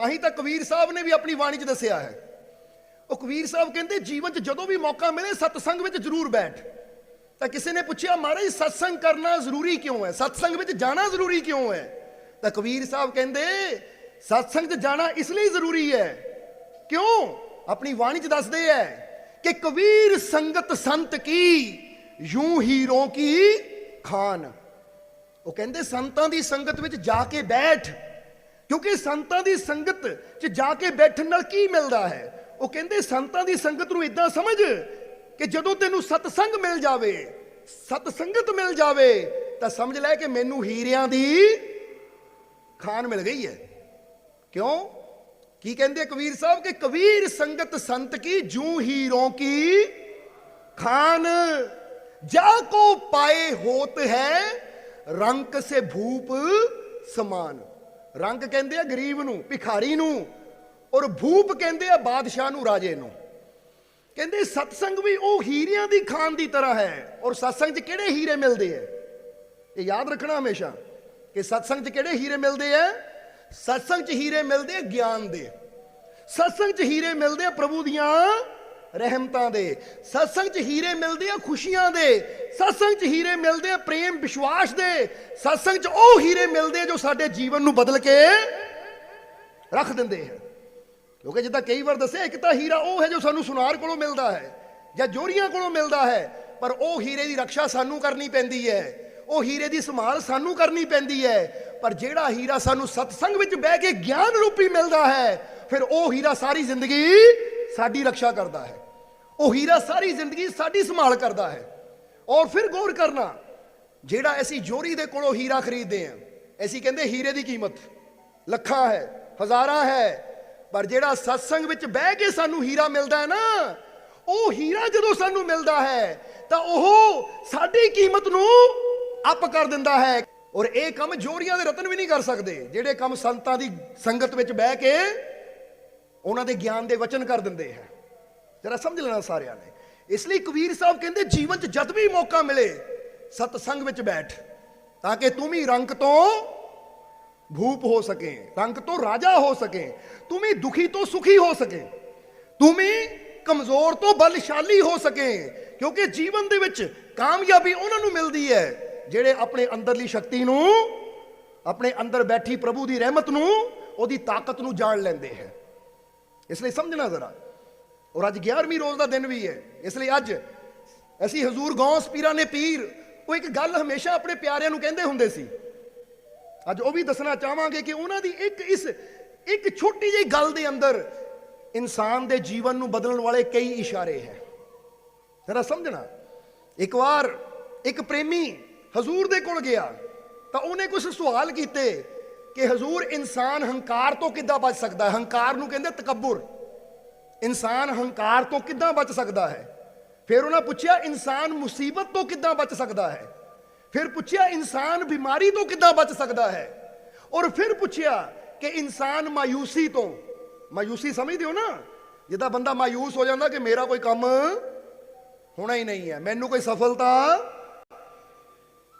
ਆਹੀ ਤਾਂ ਕਬੀਰ ਸਾਹਿਬ ਨੇ ਵੀ ਆਪਣੀ ਬਾਣੀ 'ਚ ਦੱਸਿਆ ਹੈ। ਉਹ ਕਬੀਰ ਸਾਹਿਬ ਕਹਿੰਦੇ, ਜੀਵਨ 'ਚ ਜਦੋਂ ਵੀ ਮੌਕਾ ਮਿਲੇ, ਸਤਸੰਗ ਵਿੱਚ ਜ਼ਰੂਰ ਬੈਠ। ਤਾਂ ਕਿਸੇ ਨੇ ਪੁੱਛਿਆ, ਮਹਾਰਾਜ, ਸਤਸੰਗ ਕਰਨਾ ਜ਼ਰੂਰੀ ਕਿਉਂ ਹੈ? ਸਤਸੰਗ ਵਿੱਚ ਜਾਣਾ ਜ਼ਰੂਰੀ ਕਿਉਂ ਹੈ? ਤਾਂ ਕਬੀਰ ਸਾਹਿਬ ਕਹਿੰਦੇ, ਸਤਸੰਗ 'ਚ ਜਾਣਾ ਇਸ ਲਈ ਜ਼ਰੂਰੀ ਹੈ। ਕਿਉਂ? ਆਪਣੀ ਬਾਣੀ 'ਚ ਦੱਸਦੇ ਹੈ ਕਿ ਕਬੀਰ ਸੰਗਤ ਸੰਤ ਕੀ, ਯੂੰ ਹੀਰੋਂ ਕੀ ਖਾਨ। ਉਹ ਕਹਿੰਦੇ, ਸੰਤਾਂ ਦੀ ਸੰਗਤ ਵਿੱਚ ਜਾ ਕੇ ਬੈਠ। ਕਿਉਂਕਿ ਸੰਤਾਂ ਦੀ ਸੰਗਤ 'ਚ ਜਾ ਕੇ ਬੈਠਣ ਨਾਲ ਕੀ ਮਿਲਦਾ ਹੈ? ਉਹ ਕਹਿੰਦੇ ਸੰਤਾਂ ਦੀ ਸੰਗਤ ਨੂੰ ਇਦਾਂ ਸਮਝ ਕਿ ਜਦੋਂ ਤੈਨੂੰ ਸਤਸੰਗ ਮਿਲ ਜਾਵੇ, ਸਤਸੰਗਤ ਮਿਲ ਜਾਵੇ, ਤਾਂ ਸਮਝ ਲੈ ਕਿ ਮੈਨੂੰ ਹੀਰਿਆਂ ਦੀ ਖਾਨ ਮਿਲ ਗਈ ਹੈ। ਕਿਉਂ? ਕੀ ਕਹਿੰਦੇ ਕਬੀਰ ਸਾਹਿਬ ਕਿ ਕਬੀਰ ਸੰਗਤ ਸੰਤ ਕੀ ਜੂ ਹੀਰੋਂ ਕੀ ਖਾਨ? ਜਾ ਕੋ ਪਾਏ ਹੋਤ ਹੈ ਰੰਕ ਸੇ ਭੂਪ ਸਮਾਨ। ਰੰਗ ਕਹਿੰਦੇ ਆ ਗਰੀਬ ਨੂੰ, ਭਿਖਾਰੀ ਨੂੰ, ਔਰ ਭੂਪ ਕਹਿੰਦੇ ਆ ਬਾਦਸ਼ਾਹ ਨੂੰ, ਰਾਜੇ ਨੂੰ। ਕਹਿੰਦੇ ਸਤਸੰਗ ਵੀ ਉਹ ਹੀਰਿਆਂ ਦੀ ਖਾਨ ਦੀ ਤਰ੍ਹਾਂ ਹੈ, ਔਰ ਸਤਸੰਗ 'ਚ ਕਿਹੜੇ ਹੀਰੇ ਮਿਲਦੇ ਆ ਇਹ ਯਾਦ ਰੱਖਣਾ ਹਮੇਸ਼ਾ ਕਿ ਸਤਸੰਗ 'ਚ ਕਿਹੜੇ ਹੀਰੇ ਮਿਲਦੇ ਆ ਸਤਸੰਗ 'ਚ ਹੀਰੇ ਮਿਲਦੇ ਆ ਗਿਆਨ ਦੇ। ਸਤਸੰਗ 'ਚ ਹੀਰੇ ਮਿਲਦੇ ਆ ਪ੍ਰਭੂ ਦੀਆਂ ਰਹਿਮਤਾਂ ਦੇ। ਸਤਸੰਗ 'ਚ ਹੀਰੇ ਮਿਲਦੇ ਆ ਖੁਸ਼ੀਆਂ ਦੇ। ਸਤਸੰਗ 'ਚ ਹੀਰੇ ਮਿਲਦੇ ਆ ਪ੍ਰੇਮ ਵਿਸ਼ਵਾਸ ਦੇ। ਸਤਸੰਗ 'ਚ ਉਹ ਹੀਰੇ ਮਿਲਦੇ ਜੋ ਸਾਡੇ ਜੀਵਨ ਨੂੰ ਬਦਲ ਕੇ ਰੱਖ ਦਿੰਦੇ ਆ। ਕਿਉਂਕਿ ਜਿੱਦਾਂ ਕਈ ਵਾਰ ਦੱਸਿਆ ਇੱਕ ਤਾਂ ਹੀਰਾ ਉਹ ਹੈ ਜੋ ਸਾਨੂੰ ਸੁਨਾਰ ਕੋਲੋਂ ਮਿਲਦਾ ਹੈ ਜਾਂ ਜੋਰੀਆਂ ਕੋਲੋਂ ਮਿਲਦਾ ਹੈ, ਪਰ ਉਹ ਹੀਰੇ ਦੀ ਰੱਖਿਆ ਸਾਨੂੰ ਕਰਨੀ ਪੈਂਦੀ ਹੈ। ਉਹ ਹੀਰੇ ਦੀ ਸੰਭਾਲ ਸਾਨੂੰ ਕਰਨੀ ਪੈਂਦੀ ਹੈ। ਪਰ ਜਿਹੜਾ ਹੀਰਾ ਸਾਨੂੰ ਸਤਸੰਗ ਵਿੱਚ ਬਹਿ ਕੇ ਗਿਆਨ ਰੂਪੀ ਮਿਲਦਾ ਹੈ, ਫਿਰ ਉਹ ਹੀਰਾ ਸਾਰੀ ਜ਼ਿੰਦਗੀ ਸਾਡੀ ਰੱਖਿਆ ਕਰਦਾ ਹੈ। ਉਹ ਹੀਰਾ ਸਾਰੀ ਜ਼ਿੰਦਗੀ ਸਾਡੀ ਸੰਭਾਲ ਕਰਦਾ ਹੈ। ਔਰ ਫਿਰ ਗੌਰ ਕਰਨਾ, ਜਿਹੜਾ ਅਸੀਂ ਜੋਰੀ ਦੇ ਕੋਲੋਂ ਹੀਰਾ ਖਰੀਦਦੇ ਹਾਂ, ਅਸੀਂ ਕਹਿੰਦੇ ਹੀਰੇ ਦੀ ਕੀਮਤ ਲੱਖਾਂ ਹੈ, ਹਜ਼ਾਰਾਂ ਹੈ, ਪਰ ਜਿਹੜਾ ਸਤਸੰਗ ਵਿੱਚ ਬਹਿ ਕੇ ਸਾਨੂੰ ਹੀਰਾ ਮਿਲਦਾ ਹੈ ਨਾ, ਉਹ ਹੀਰਾ ਜਦੋਂ ਸਾਨੂੰ ਮਿਲਦਾ ਹੈ, ਤਾਂ ਉਹ ਸਾਡੀ ਕੀਮਤ ਨੂੰ ਅਪ ਕਰ ਦਿੰਦਾ ਹੈ। ਔਰ ਇਹ ਕੰਮ ਜੋਰੀਆਂ ਦੇ ਰਤਨ ਵੀ ਨਹੀਂ ਕਰ ਸਕਦੇ, ਜਿਹੜੇ ਕੰਮ ਸੰਤਾਂ ਦੀ ਸੰਗਤ ਵਿੱਚ ਬਹਿ ਕੇ ਉਹਨਾਂ ਦੇ ਗਿਆਨ ਦੇ ਵਚਨ ਕਰ ਦਿੰਦੇ ਹੈ। ਜਰਾ ਸਮਝ ਲੈਣਾ ਸਾਰਿਆਂ ਨੇ। ਇਸ ਲਈ ਕਬੀਰ ਸਾਹਿਬ ਕਹਿੰਦੇ, ਜੀਵਨ 'ਚ ਜਦ ਵੀ ਮੌਕਾ ਮਿਲੇ, ਸਤਸੰਗ ਵਿੱਚ ਬੈਠ, ਤਾਂ ਕਿ ਤੂੰ ਵੀ ਰੰਗ ਤੋਂ ਭੂਪ ਹੋ ਸਕੇ, ਰੰਗ ਤੋਂ ਰਾਜਾ ਹੋ ਸਕੇ, ਤੂੰ ਵੀ ਦੁਖੀ ਤੋਂ ਸੁਖੀ ਹੋ ਸਕੇ, ਤੂੰ ਵੀ ਕਮਜ਼ੋਰ ਤੋਂ ਬਲਸ਼ਾਲੀ ਹੋ ਸਕੇ, ਕਿਉਂਕਿ ਜੀਵਨ ਦੇ ਵਿੱਚ ਕਾਮਯਾਬੀ ਉਹਨਾਂ ਨੂੰ ਮਿਲਦੀ ਹੈ, ਜਿਹੜੇ ਆਪਣੇ ਅੰਦਰਲੀ ਸ਼ਕਤੀ ਨੂੰ, ਆਪਣੇ ਅੰਦਰ ਬੈਠੀ ਪ੍ਰਭੂ ਦੀ ਰਹਿਮਤ ਨੂੰ, ਉਹਦੀ ਤਾਕਤ ਨੂੰ ਜਾਣ ਲੈਂਦੇ ਹੈ। ਇਸ ਲਈ ਸਮਝਣਾ ਜ਼ਰਾ। ਔਰ ਅੱਜ 11ਵੀਂ ਰੋਜ਼ ਦਾ ਦਿਨ ਵੀ ਹੈ। ਇਸ ਲਈ ਅੱਜ ਅਸੀਂ ਹਜ਼ੂਰ ਗੌਸ ਪੀਰਾਂ ਨੇ ਪੀਰ, ਉਹ ਇੱਕ ਗੱਲ ਹਮੇਸ਼ਾ ਆਪਣੇ ਪਿਆਰਿਆਂ ਨੂੰ ਕਹਿੰਦੇ ਹੁੰਦੇ ਸੀ। ਅੱਜ ਉਹ ਵੀ ਦੱਸਣਾ ਚਾਹਾਂਗੇ ਕਿ ਉਹਨਾਂ ਦੀ ਇੱਕ ਇਸ, ਇੱਕ ਛੋਟੀ ਜਿਹੀ ਗੱਲ ਦੇ ਅੰਦਰ ਇਨਸਾਨ ਦੇ ਜੀਵਨ ਨੂੰ ਬਦਲਣ ਵਾਲੇ ਕਈ ਇਸ਼ਾਰੇ ਹੈ। ਜਰਾ ਸਮਝਣਾ। ਇੱਕ ਵਾਰ ਇੱਕ ਪ੍ਰੇਮੀ ਹਜ਼ੂਰ ਦੇ ਕੋਲ ਗਿਆ, ਤਾਂ ਉਹਨੇ ਕੁਝ ਸਵਾਲ ਕੀਤੇ ਕਿ ਹਜ਼ੂਰ ਇਨਸਾਨ ਹੰਕਾਰ ਤੋਂ ਕਿੱਦਾਂ ਬਚ ਸਕਦਾ ਹੈ? ਹੰਕਾਰ ਨੂੰ ਕਹਿੰਦੇ ਤਕਬਰ। ਇਨਸਾਨ ਹੰਕਾਰ ਤੋਂ ਕਿੱਦਾਂ ਬਚ ਸਕਦਾ ਹੈ? ਫਿਰ ਉਹਨਾਂ ਪੁੱਛਿਆ, ਇਨਸਾਨ ਮੁਸੀਬਤ ਤੋਂ ਕਿੱਦਾਂ ਬਚ ਸਕਦਾ ਹੈ? ਫਿਰ ਪੁੱਛਿਆ, ਇਨਸਾਨ ਬਿਮਾਰੀ ਤੋਂ ਕਿੱਦਾਂ ਬਚ ਸਕਦਾ ਹੈ? ਔਰ ਫਿਰ ਪੁੱਛਿਆ ਕਿ ਇਨਸਾਨ ਮਾਯੂਸੀ ਤੋਂ, ਮਾਯੂਸੀ ਸਮਝਦੇ ਹੋ ਨਾ? ਜਿੱਦਾਂ ਬੰਦਾ ਮਾਯੂਸ ਹੋ ਜਾਂਦਾ ਕਿ ਮੇਰਾ ਕੋਈ ਕੰਮ ਹੋਣਾ ਹੀ ਨਹੀਂ ਹੈ, ਮੈਨੂੰ ਕੋਈ ਸਫਲਤਾ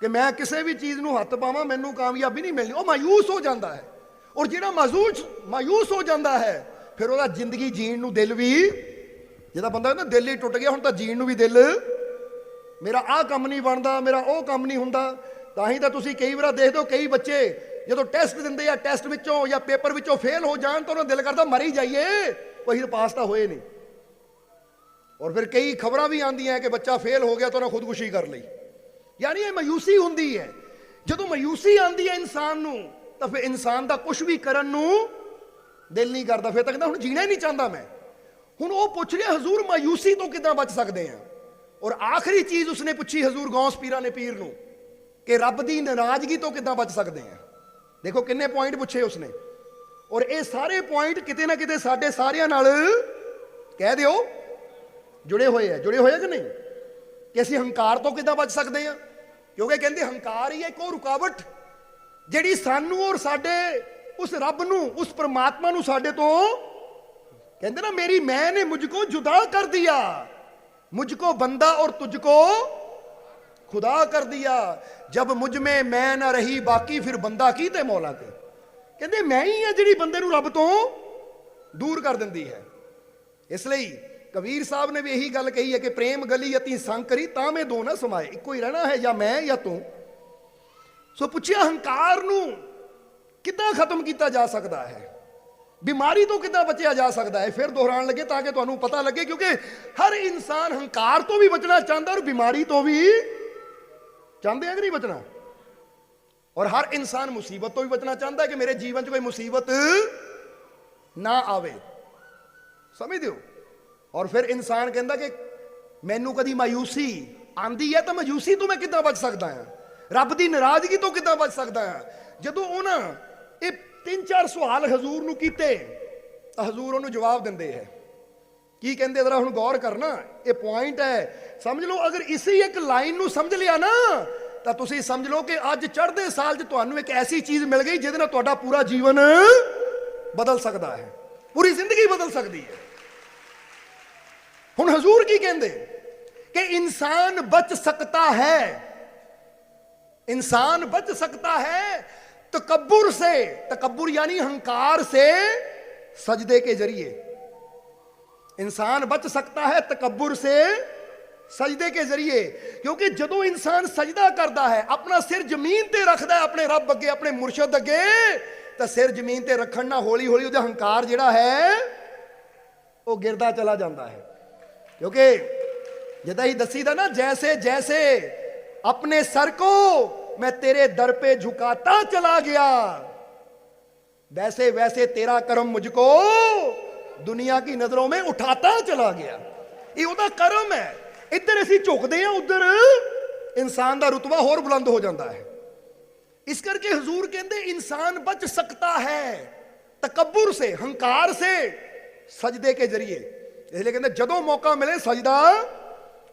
ਕਿ ਮੈਂ ਕਿਸੇ ਵੀ ਚੀਜ਼ ਨੂੰ ਹੱਥ ਪਾਵਾਂ, ਮੈਨੂੰ ਕਾਮਯਾਬੀ ਨਹੀਂ ਮਿਲਣੀ। ਉਹ ਮਾਯੂਸ ਹੋ ਜਾਂਦਾ ਹੈ। ਔਰ ਜਿਹੜਾ ਮਾਯੂਸ ਮਾਯੂਸ ਹੋ ਜਾਂਦਾ ਹੈ, ਫਿਰ ਉਹਦਾ ਜ਼ਿੰਦਗੀ ਜੀਣ ਨੂੰ ਦਿਲ ਵੀ ਜਿਹਦਾ ਬੰਦਾ ਨਾ ਦਿਲ ਹੀ ਟੁੱਟ ਗਿਆ, ਹੁਣ ਤਾਂ ਜੀਣ ਨੂੰ ਵੀ ਦਿਲ। ਮੇਰਾ ਆਹ ਕੰਮ ਨਹੀਂ ਬਣਦਾ, ਮੇਰਾ ਉਹ ਕੰਮ ਨਹੀਂ ਹੁੰਦਾ। ਤਾਂ ਹੀ ਤਾਂ ਤੁਸੀਂ ਕਈ ਵਾਰ ਦੇਖਦੇ ਹੋ, ਕਈ ਬੱਚੇ ਜਦੋਂ ਟੈਸਟ ਦਿੰਦੇ ਆ, ਟੈਸਟ ਵਿੱਚੋਂ ਜਾਂ ਪੇਪਰ ਵਿੱਚੋਂ ਫੇਲ ਹੋ ਜਾਣ ਤਾਂ ਉਹਨਾਂ ਦਿਲ ਕਰਦਾ ਮਰ ਹੀ ਜਾਈਏ। ਉਹੀ ਪਾਸ ਤਾਂ ਹੋਏ ਨਹੀਂ। ਔਰ ਫਿਰ ਕਈ ਖਬਰਾਂ ਵੀ ਆਉਂਦੀਆਂ ਕਿ ਬੱਚਾ ਫੇਲ ਹੋ ਗਿਆ ਤਾਂ ਉਹਨੇ ਖੁਦਕੁਸ਼ੀ ਕਰ ਲਈ। ਯਾਨੀ ਇਹ ਮਾਯੂਸੀ ਹੁੰਦੀ ਹੈ। ਜਦੋਂ ਮਾਯੂਸੀ ਆਉਂਦੀ ਹੈ ਇਨਸਾਨ ਨੂੰ, ਤਾਂ ਫਿਰ ਇਨਸਾਨ ਦਾ ਕੁਝ ਵੀ ਕਰਨ ਨੂੰ ਦਿਲ ਨਹੀਂ ਕਰਦਾ। ਫਿਰ ਤਾਂ ਕਹਿੰਦਾ, ਹੁਣ ਜੀਣਾ ਹੀ ਨਹੀਂ ਚਾਹੁੰਦਾ ਮੈਂ। ਹੁਣ ਉਹ ਪੁੱਛ ਰਿਹਾ, ਹਜ਼ੂਰ ਮਾਯੂਸੀ ਤੋਂ ਕਿੱਦਾਂ ਬਚ ਸਕਦੇ ਆ ਔਰ ਆਖਰੀ ਚੀਜ਼ ਉਸਨੇ ਪੁੱਛੀ ਹਜ਼ੂਰ ਗੌਸ ਪੀਰਾਂ ਨੇ ਪੀਰ ਨੂੰ ਕਿ ਰੱਬ ਦੀ ਨਾਰਾਜ਼ਗੀ ਤੋਂ ਕਿੱਦਾਂ ਬਚ ਸਕਦੇ ਆ ਦੇਖੋ ਕਿੰਨੇ ਪੁਆਇੰਟ ਪੁੱਛੇ ਉਸਨੇ। ਔਰ ਇਹ ਸਾਰੇ ਪੁਆਇੰਟ ਕਿਤੇ ਨਾ ਕਿਤੇ ਸਾਡੇ ਸਾਰਿਆਂ ਨਾਲ ਕਹਿ ਦਿਓ, ਜੁੜੇ ਹੋਏ ਆ। ਜੁੜੇ ਹੋਏ ਕਿ ਨਹੀਂ? ਕਿ ਅਸੀਂ ਹੰਕਾਰ ਤੋਂ ਕਿੱਦਾਂ ਬਚ ਸਕਦੇ ਆ ਕਿਉਂਕਿ ਕਹਿੰਦੇ ਹੰਕਾਰ ਹੀ ਇੱਕ ਉਹ ਰੁਕਾਵਟ ਜਿਹੜੀ ਸਾਨੂੰ ਔਰ ਸਾਡੇ ਉਸ ਰੱਬ ਨੂੰ, ਉਸ ਪਰਮਾਤਮਾ ਨੂੰ ਸਾਡੇ ਤੋਂ ਕਹਿੰਦੇ ਨਾ, ਮੇਰੀ ਮੈਂ ਨੇ ਮੁਝ ਕੋ ਜੁਦਾ ਕਰ ਦਿਆ। ਮੁਝ ਕੋ ਬੰਦਾ ਔਰ ਤੁਝ ਕੋ ਖੁਦਾ ਕਰ ਦਿਆ। ਜਬ ਮੁਝ ਮੇ ਮੈਂ ਨਾ ਰਹੀ, ਬਾਕੀ ਫਿਰ ਬੰਦਾ ਕੀ ਤੇ ਮੌਲਾ ਤੇ? ਕਹਿੰਦੇ ਮੈਂ ਹੀ ਆ ਜਿਹੜੀ ਬੰਦੇ ਨੂੰ ਰੱਬ ਤੋਂ ਦੂਰ ਕਰ ਦਿੰਦੀ ਹੈ। ਇਸ ਲਈ ਕਬੀਰ ਸਾਹਿਬ ਨੇ ਵੀ ਇਹੀ ਗੱਲ ਕਹੀ ਹੈ ਕਿ ਪ੍ਰੇਮ ਗਲੀ ਅਤੀ ਸੰਗ ਕਰੀ, ਤਾਂ ਮੈਂ ਦੋ ਨਾ ਸਮਾਏ। ਇੱਕੋ ਹੀ ਰਹਿਣਾ ਹੈ, ਜਾਂ ਮੈਂ ਜਾਂ ਤੂੰ। ਸੋ ਪੁੱਛਿਆ ਹੰਕਾਰ ਨੂੰ, ਕਿੱਦਾਂ ਖਤਮ ਕੀਤਾ ਜਾ ਸਕਦਾ ਹੈ? ਬਿਮਾਰੀ ਤੋਂ ਕਿੱਦਾਂ ਬਚਿਆ ਜਾ ਸਕਦਾ ਹੈ? ਫਿਰ ਦੁਹਰਾਉਣ ਲੱਗੇ ਤਾਂ ਕਿ ਤੁਹਾਨੂੰ ਪਤਾ ਲੱਗੇ, ਕਿਉਂਕਿ ਹਰ ਇਨਸਾਨ ਹੰਕਾਰ ਤੋਂ ਵੀ ਬਚਣਾ ਚਾਹੁੰਦਾ ਔਰ ਬਿਮਾਰੀ ਤੋਂ ਵੀ ਚਾਹੁੰਦੇ ਆ ਕਿ ਨਹੀਂ ਬਚਣਾ? ਔਰ ਹਰ ਇਨਸਾਨ ਮੁਸੀਬਤ ਤੋਂ ਵੀ ਬਚਣਾ ਚਾਹੁੰਦਾ ਹੈ ਕਿ ਮੇਰੇ ਜੀਵਨ 'ਚ ਕੋਈ ਮੁਸੀਬਤ ਨਾ ਆਵੇ। ਸਮਝਦੇ ਹੋ? ਔਰ ਫਿਰ ਇਨਸਾਨ ਕਹਿੰਦਾ ਕਿ ਮੈਨੂੰ ਕਦੀ ਮਾਯੂਸੀ ਆਂਦੀ ਹੈ ਤਾਂ ਮਾਯੂਸੀ ਤੋਂ ਮੈਂ ਕਿੱਦਾਂ ਬਚ ਸਕਦਾ ਹਾਂ? ਰੱਬ ਦੀ ਨਾਰਾਜ਼ਗੀ ਤੋਂ ਕਿੱਦਾਂ ਬਚ ਸਕਦਾ ਹਾਂ? ਜਦੋਂ ਉਹਨਾਂ ਇਹ ਤਿੰਨ ਚਾਰ ਸਵਾਲ ਹਜ਼ੂਰ ਨੂੰ ਕੀਤੇ, ਤਾਂ ਹਜ਼ੂਰ ਉਹਨੂੰ ਜਵਾਬ ਦਿੰਦੇ ਹੈ। ਕੀ ਕਹਿੰਦੇ? ਜ਼ਰਾ ਹੁਣ ਗੌਰ ਕਰਨਾ, ਇਹ ਪੁਆਇੰਟ ਹੈ। ਸਮਝ ਲਓ, ਅਗਰ ਇਸੇ ਇੱਕ ਲਾਈਨ ਨੂੰ ਸਮਝ ਲਿਆ ਨਾ, ਤਾਂ ਤੁਸੀਂ ਸਮਝ ਲਓ ਕਿ ਅੱਜ ਚੜ੍ਹਦੇ ਸਾਲ 'ਚ ਤੁਹਾਨੂੰ ਇੱਕ ਐਸੀ ਚੀਜ਼ ਮਿਲ ਗਈ ਜਿਹਦੇ ਨਾਲ ਤੁਹਾਡਾ ਪੂਰਾ ਜੀਵਨ ਬਦਲ ਸਕਦਾ ਹੈ। ਪੂਰੀ ਜ਼ਿੰਦਗੀ ਬਦਲ ਸਕਦੀ ਹੈ। ਹੁਣ ਹਜ਼ੂਰ ਕੀ ਕਹਿੰਦੇ ਕਿ ਇਨਸਾਨ ਬਚ ਸਕਤਾ ਹੈ इंसान बच सकता है तकबर से तकबर यानी अहंकार से सजदे के जरिए इंसान बच सकता है तकबर से सजदे के जरिए क्योंकि ਜਦੋਂ ਇਨਸਾਨ ਸਜਦਾ ਕਰਦਾ ਹੈ ਆਪਣਾ ਸਿਰ ਜ਼ਮੀਨ ਤੇ ਰੱਖਦਾ ਹੈ ਆਪਣੇ ਰੱਬ ਅੱਗੇ ਆਪਣੇ ਮੁਰਸ਼ਿਦ ਅੱਗੇ ਤਾਂ ਸਿਰ ਜ਼ਮੀਨ ਤੇ ਰੱਖਣ ਨਾਲ ਹੌਲੀ ਹੌਲੀ ਉਹਦਾ ਹੰਕਾਰ ਜਿਹੜਾ ਹੈ ਉਹ ਗਿਰਦਾ ਚਲਾ ਜਾਂਦਾ ਹੈ क्योंकि ਜਿੱਦਾਂ ਹੀ ਦੱਸੀਦਾ ਨਾ ਜੈਸੇ ਜੈਸੇ अपने सर को मैं तेरे दर पे झुकाता चला गया वैसे वैसे तेरा कर्म मुझको दुनिया की नजरों में उठाता चला गया ਇਹ ਉਹਦਾ ਕਰਮ ਹੈ ਇੱਧਰ ਅਸੀਂ ਝੁਕਦੇ ਆ ਉੱਧਰ ਇਨਸਾਨ ਦਾ ਰੁਤਬਾ ਹੋਰ ਬੁਲੰਦ ਹੋ ਜਾਂਦਾ ਹੈ ਇਸ ਕਰਕੇ ਹਜ਼ੂਰ ਕਹਿੰਦੇ ਇਨਸਾਨ ਬਚ ਸਕਤਾ ਹੈ ਤਕਬਰ ਸੇ ਹੰਕਾਰ ਸੇ ਸਜਦੇ ਕੇ ਜਰੀਏ ਇਸ ਲਈ ਕਹਿੰਦੇ, ਜਦੋਂ ਮੌਕਾ ਮਿਲੇ ਸਜਦਾ,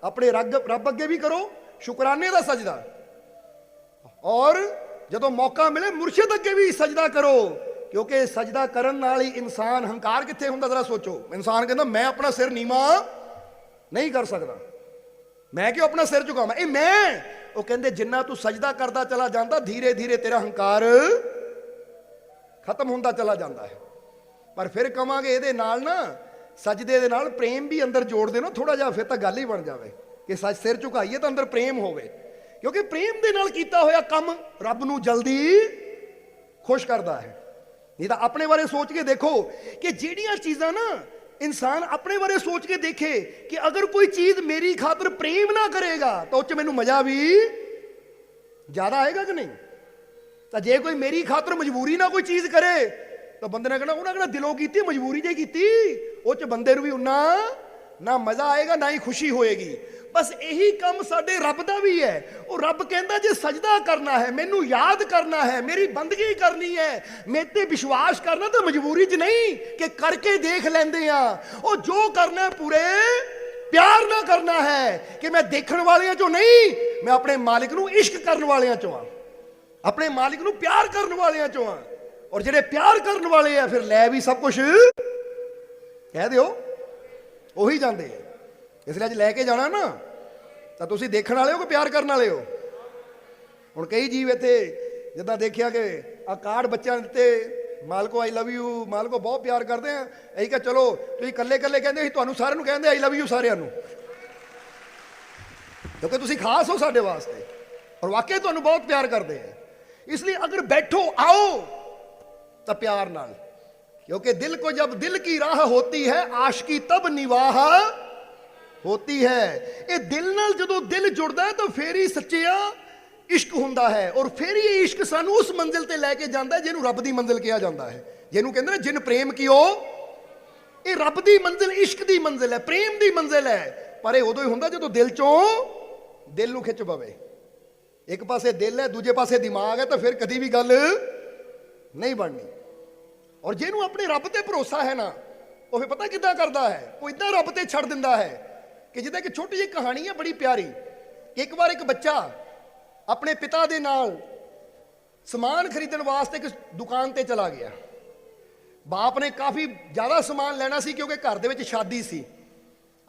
ਆਪਣੇ ਰੱਬ ਰੱਬ ਅੱਗੇ ਵੀ ਕਰੋ, ਸ਼ੁਕਰਾਨੇ ਦਾ ਸਜਦਾ। ਔਰ ਜਦੋਂ ਮੌਕਾ ਮਿਲੇ, ਮੁਰਸ਼ਿਦ ਅੱਗੇ ਵੀ ਸਜਦਾ ਕਰੋ, ਕਿਉਂਕਿ ਸਜਦਾ ਕਰਨ ਨਾਲ ਹੀ ਇਨਸਾਨ ਹੰਕਾਰ ਕਿੱਥੇ ਹੁੰਦਾ, ਜ਼ਰਾ ਸੋਚੋ। ਇਨਸਾਨ ਕਹਿੰਦਾ, ਮੈਂ ਆਪਣਾ ਸਿਰ ਨੀਵਾ ਨਹੀਂ ਕਰ ਸਕਦਾ। ਮੈਂ ਕਿਉਂ ਆਪਣਾ ਸਿਰ ਝੁਕਾਵਾਂ? ਇਹ ਮੈਂ। ਉਹ ਕਹਿੰਦੇ, ਜਿੰਨਾ ਤੂੰ ਸਜਦਾ ਕਰਦਾ ਚਲਾ ਜਾਂਦਾ ਧੀਰੇ ਧੀਰੇ ਤੇਰਾ ਹੰਕਾਰ ਖਤਮ ਹੁੰਦਾ ਚਲਾ ਜਾਂਦਾ ਹੈ। ਪਰ ਫਿਰ ਕਵਾਂਗੇ ਇਹਦੇ ਨਾਲ ਨਾ ਸਜਦੇ ਦੇ ਨਾਲ ਪ੍ਰੇਮ ਵੀ ਅੰਦਰ ਜੋੜਦੇ ਨਾ ਥੋੜਾ ਜਿਹਾ ਫਿਰ ਤਾਂ ਗੱਲ ਹੀ ਬਣ ਜਾਵੇ ਕਿ ਸੱਚ ਸਿਰ ਝੁਕਾਈਏ ਤਾਂ ਅੰਦਰ ਪ੍ਰੇਮ ਹੋਵੇ। ਕਿਉਂਕਿ ਪ੍ਰੇਮ ਦੇ ਨਾਲ ਕੀਤਾ ਹੋਇਆ ਕੰਮ ਰੱਬ ਨੂੰ ਜਲਦੀ ਖੁਸ਼ ਕਰਦਾ ਹੈ। ਨਹੀਂ ਤਾਂ ਆਪਣੇ ਬਾਰੇ ਸੋਚ ਕੇ ਦੇਖੋ ਕਿ ਜਿਹੜੀਆਂ ਚੀਜ਼ਾਂ ਨਾ ਇਨਸਾਨ ਆਪਣੇ ਬਾਰੇ ਸੋਚ ਕੇ ਦੇਖੇ ਕਿ ਅਗਰ ਕੋਈ ਚੀਜ਼ ਮੇਰੀ ਖਾਤਰ ਪ੍ਰੇਮ ਨਾ ਕਰੇਗਾ ਤਾਂ ਉਹ ਚ ਮੈਨੂੰ ਮਜ਼ਾ ਵੀ ਜ਼ਿਆਦਾ ਆਏਗਾ ਕਿ ਨਹੀਂ? ਤਾਂ ਜੇ ਕੋਈ ਮੇਰੀ ਖਾਤਰ ਮਜਬੂਰੀ ਨਾਲ ਕੋਈ ਚੀਜ਼ ਕਰੇ ਤਾਂ ਬੰਦੇ ਨੇ ਕਹਣਾ, ਉਹਨਾਂ ਕਿਹੜਾ ਦਿਲੋਂ ਕੀਤੀ, ਮਜਬੂਰੀ ਜੇ ਕੀਤੀ ਉਹ ਚ ਬੰਦੇ ਨੂੰ ਵੀ ਉਨਾ ਨਾ ਮਜ਼ਾ ਆਏਗਾ, ਨਾ ਹੀ ਖੁਸ਼ੀ ਹੋਏਗੀ। ਬਸ ਇਹੀ ਕੰਮ ਸਾਡੇ ਰੱਬ ਦਾ ਵੀ ਹੈ। ਉਹ ਰੱਬ ਕਹਿੰਦਾ ਜੇ ਸਜਦਾ ਕਰਨਾ ਹੈ, ਮੈਨੂੰ ਯਾਦ ਕਰਨਾ ਹੈ, ਮੇਰੀ ਬੰਦਗੀ ਕਰਨੀ ਹੈ, ਮੇਰੇ ਤੇ ਵਿਸ਼ਵਾਸ ਕਰਨਾ ਤਾਂ ਮਜਬੂਰੀ 'ਚ ਨਹੀਂ ਕਿ ਕਰਕੇ ਦੇਖ ਲੈਂਦੇ ਆ। ਉਹ ਜੋ ਕਰਨਾ ਪੂਰੇ ਪਿਆਰ ਨਾਲ ਕਰਨਾ ਹੈ ਕਿ ਮੈਂ ਦੇਖਣ ਵਾਲਿਆਂ ਚੋਂ ਨਹੀਂ, ਮੈਂ ਆਪਣੇ ਮਾਲਿਕ ਨੂੰ ਇਸ਼ਕ ਕਰਨ ਵਾਲਿਆਂ ਚੋਂ ਆ। ਆਪਣੇ ਮਾਲਿਕ ਨੂੰ ਪਿਆਰ ਕਰਨ ਵਾਲਿਆਂ ਚੋਂ ਆ। ਔਰ ਜਿਹੜੇ ਪਿਆਰ ਕਰਨ ਵਾਲੇ ਆ, ਫਿਰ ਲੈ ਵੀ ਸਭ ਕੁਝ ਕਹਿ ਦਿਓ, ਉਹੀ ਜਾਂਦੇ ਆ। ਇਸ ਲਈ ਅੱਜ ਲੈ ਕੇ ਜਾਣਾ ਨਾ, ਤਾਂ ਤੁਸੀਂ ਦੇਖਣ ਵਾਲੇ ਹੋ ਕਿ ਪਿਆਰ ਕਰਨ ਵਾਲੇ ਹੋ? ਹੁਣ ਕਈ ਜੀਵ ਇੱਥੇ ਜਿੱਦਾਂ ਦੇਖਿਆ ਕਿ ਆ ਕਾਰਡ ਬੱਚਿਆਂ ਦਿੱਤੇ ਮਾਲਕੋ ਆਈ ਲਵ ਯੂ ਮਾਲਕੋ ਬਹੁਤ ਪਿਆਰ ਕਰਦੇ ਆ। ਅਸੀਂ ਕਿਹਾ, ਚਲੋ, ਤੁਸੀਂ ਇਕੱਲੇ ਇਕੱਲੇ ਕਹਿੰਦੇ ਅਸੀਂ ਤੁਹਾਨੂੰ ਸਾਰਿਆਂ ਨੂੰ ਕਹਿੰਦੇ ਆਈ ਲਵ ਯੂ ਸਾਰਿਆਂ ਨੂੰ। ਕਿਉਂਕਿ ਤੁਸੀਂ ਖਾਸ ਹੋ ਸਾਡੇ ਵਾਸਤੇ, ਔਰ ਵਾਕਈ ਤੁਹਾਨੂੰ ਬਹੁਤ ਪਿਆਰ ਕਰਦੇ ਆ। ਇਸ ਲਈ ਅਗਰ ਬੈਠੋ, ਆਓ, ਤਾਂ ਪਿਆਰ ਨਾਲ। क्योंकि दिल को जब दिल की राह होती है आशिकी तब निवाह ਹੋਤੀ ਹੈ ਇਹ ਦਿਲ ਨਾਲ ਜਦੋਂ ਦਿਲ ਜੁੜਦਾ ਹੈ ਤਾਂ ਫੇਰ ਹੀ ਸੱਚਿਆ ਇਸ਼ਕ ਹੁੰਦਾ ਹੈ ਔਰ ਫੇਰ ਹੀ ਇਹ ਇਸ਼ਕ ਸਾਨੂੰ ਉਸ ਮੰਜ਼ਿਲ ਤੇ ਲੈ ਕੇ ਜਾਂਦਾ ਹੈ ਜਿਹਨੂੰ ਰੱਬ ਦੀ ਮੰਜ਼ਿਲ ਕਿਹਾ ਜਾਂਦਾ ਹੈ ਜਿਹਨੂੰ ਕਹਿੰਦੇ ਨੇ ਜਿਨ ਪ੍ਰੇਮ ਕੀਓ ਇਹ ਰੱਬ ਦੀ ਮੰਜ਼ਿਲ ਇਸ਼ਕ ਦੀ ਮੰਜ਼ਿਲ ਹੈ ਪ੍ਰੇਮ ਦੀ ਮੰਜ਼ਿਲ ਹੈ ਪਰ ਇਹ ਉਦੋਂ ਹੀ ਹੁੰਦਾ ਜਦੋਂ ਦਿਲ ਚੋਂ ਦਿਲ ਨੂੰ ਖਿੱਚ ਪਵੇ ਇੱਕ ਪਾਸੇ ਦਿਲ ਹੈ ਦੂਜੇ ਪਾਸੇ ਦਿਮਾਗ ਹੈ ਤਾਂ ਫਿਰ ਕਦੀ ਵੀ ਗੱਲ ਨਹੀਂ ਬਣਨੀ ਔਰ ਜਿਹਨੂੰ ਆਪਣੇ ਰੱਬ ਤੇ ਭਰੋਸਾ ਹੈ ਨਾ, ਉਹ ਫਿਰ ਪਤਾ ਕਿੱਦਾਂ ਕਰਦਾ ਹੈ? ਉਹ ਇਦਾਂ ਰੱਬ ਤੇ ਛੱਡ ਦਿੰਦਾ ਹੈ ਕਿ ਜਿੱਦਾਂ ਕਿ ਛੋਟੀ ਜਿਹੀ ਕਹਾਣੀ ਹੈ ਬੜੀ ਪਿਆਰੀ, ਕਿ ਇੱਕ ਵਾਰ ਇੱਕ ਬੱਚਾ ਆਪਣੇ ਪਿਤਾ ਦੇ ਨਾਲ ਸਮਾਨ ਖਰੀਦਣ ਵਾਸਤੇ ਇੱਕ ਦੁਕਾਨ ਤੇ ਚਲਾ ਗਿਆ। ਬਾਪ ਨੇ ਕਾਫੀ ਜ਼ਿਆਦਾ ਸਮਾਨ ਲੈਣਾ ਸੀ ਕਿਉਂਕਿ ਘਰ ਦੇ ਵਿੱਚ ਸ਼ਾਦੀ ਸੀ।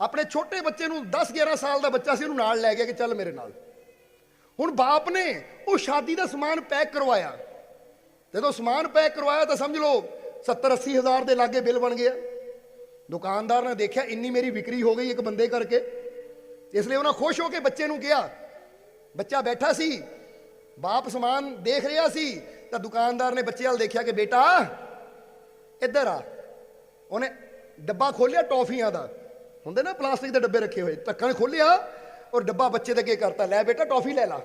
ਆਪਣੇ ਛੋਟੇ ਬੱਚੇ ਨੂੰ 10 11 ਸਾਲ ਦਾ ਬੱਚਾ ਸੀ, ਉਹਨੂੰ ਨਾਲ ਲੈ ਗਿਆ ਕਿ ਚੱਲ ਮੇਰੇ ਨਾਲ। ਹੁਣ ਬਾਪ ਨੇ ਉਹ ਸ਼ਾਦੀ ਦਾ ਸਮਾਨ ਪੈਕ ਕਰਵਾਇਆ। ਜਦੋਂ ਸਮਾਨ ਪੈਕ ਕਰਵਾਇਆ ਤਾਂ ਸਮਝ ਲਓ 70 80 ਹਜ਼ਾਰ ਦੇ ਲਾਗੇ ਬਿੱਲ ਬਣ ਗਿਆ। ਦੁਕਾਨਦਾਰ ਨੇ ਦੇਖਿਆ ਇੰਨੀ ਮੇਰੀ ਵਿਕਰੀ ਹੋ ਗਈ ਇੱਕ ਬੰਦੇ ਕਰਕੇ। ਇਸ ਲਈ ਉਹਨਾਂ ਖੁਸ਼ ਹੋ ਕੇ ਬੱਚੇ ਨੂੰ ਕਿਹਾ, ਬੱਚਾ ਬੈਠਾ ਸੀ, ਬਾਪ ਸਮਾਨ ਦੇਖ ਰਿਹਾ ਸੀ। ਤਾਂ ਦੁਕਾਨਦਾਰ ਨੇ ਬੱਚੇ ਵੱਲ ਦੇਖਿਆ ਕਿ ਬੇਟਾ, ਇੱਧਰ ਆ। ਉਹਨੇ ਡੱਬਾ ਖੋਲਿਆ ਟੌਫੀਆਂ ਦਾ। ਹੁੰਦੇ ਨਾ ਪਲਾਸਟਿਕ ਦੇ ਡੱਬੇ ਰੱਖੇ ਹੋਏ ਢੱਕਣ ਖੋਲਿਆ ਔਰ ਡੱਬਾ ਬੱਚੇ ਦੇ ਅੱਗੇ ਕਰਤਾ, ਲੈ ਬੇਟਾ, ਟੌਫੀ ਲੈ ਲਾ।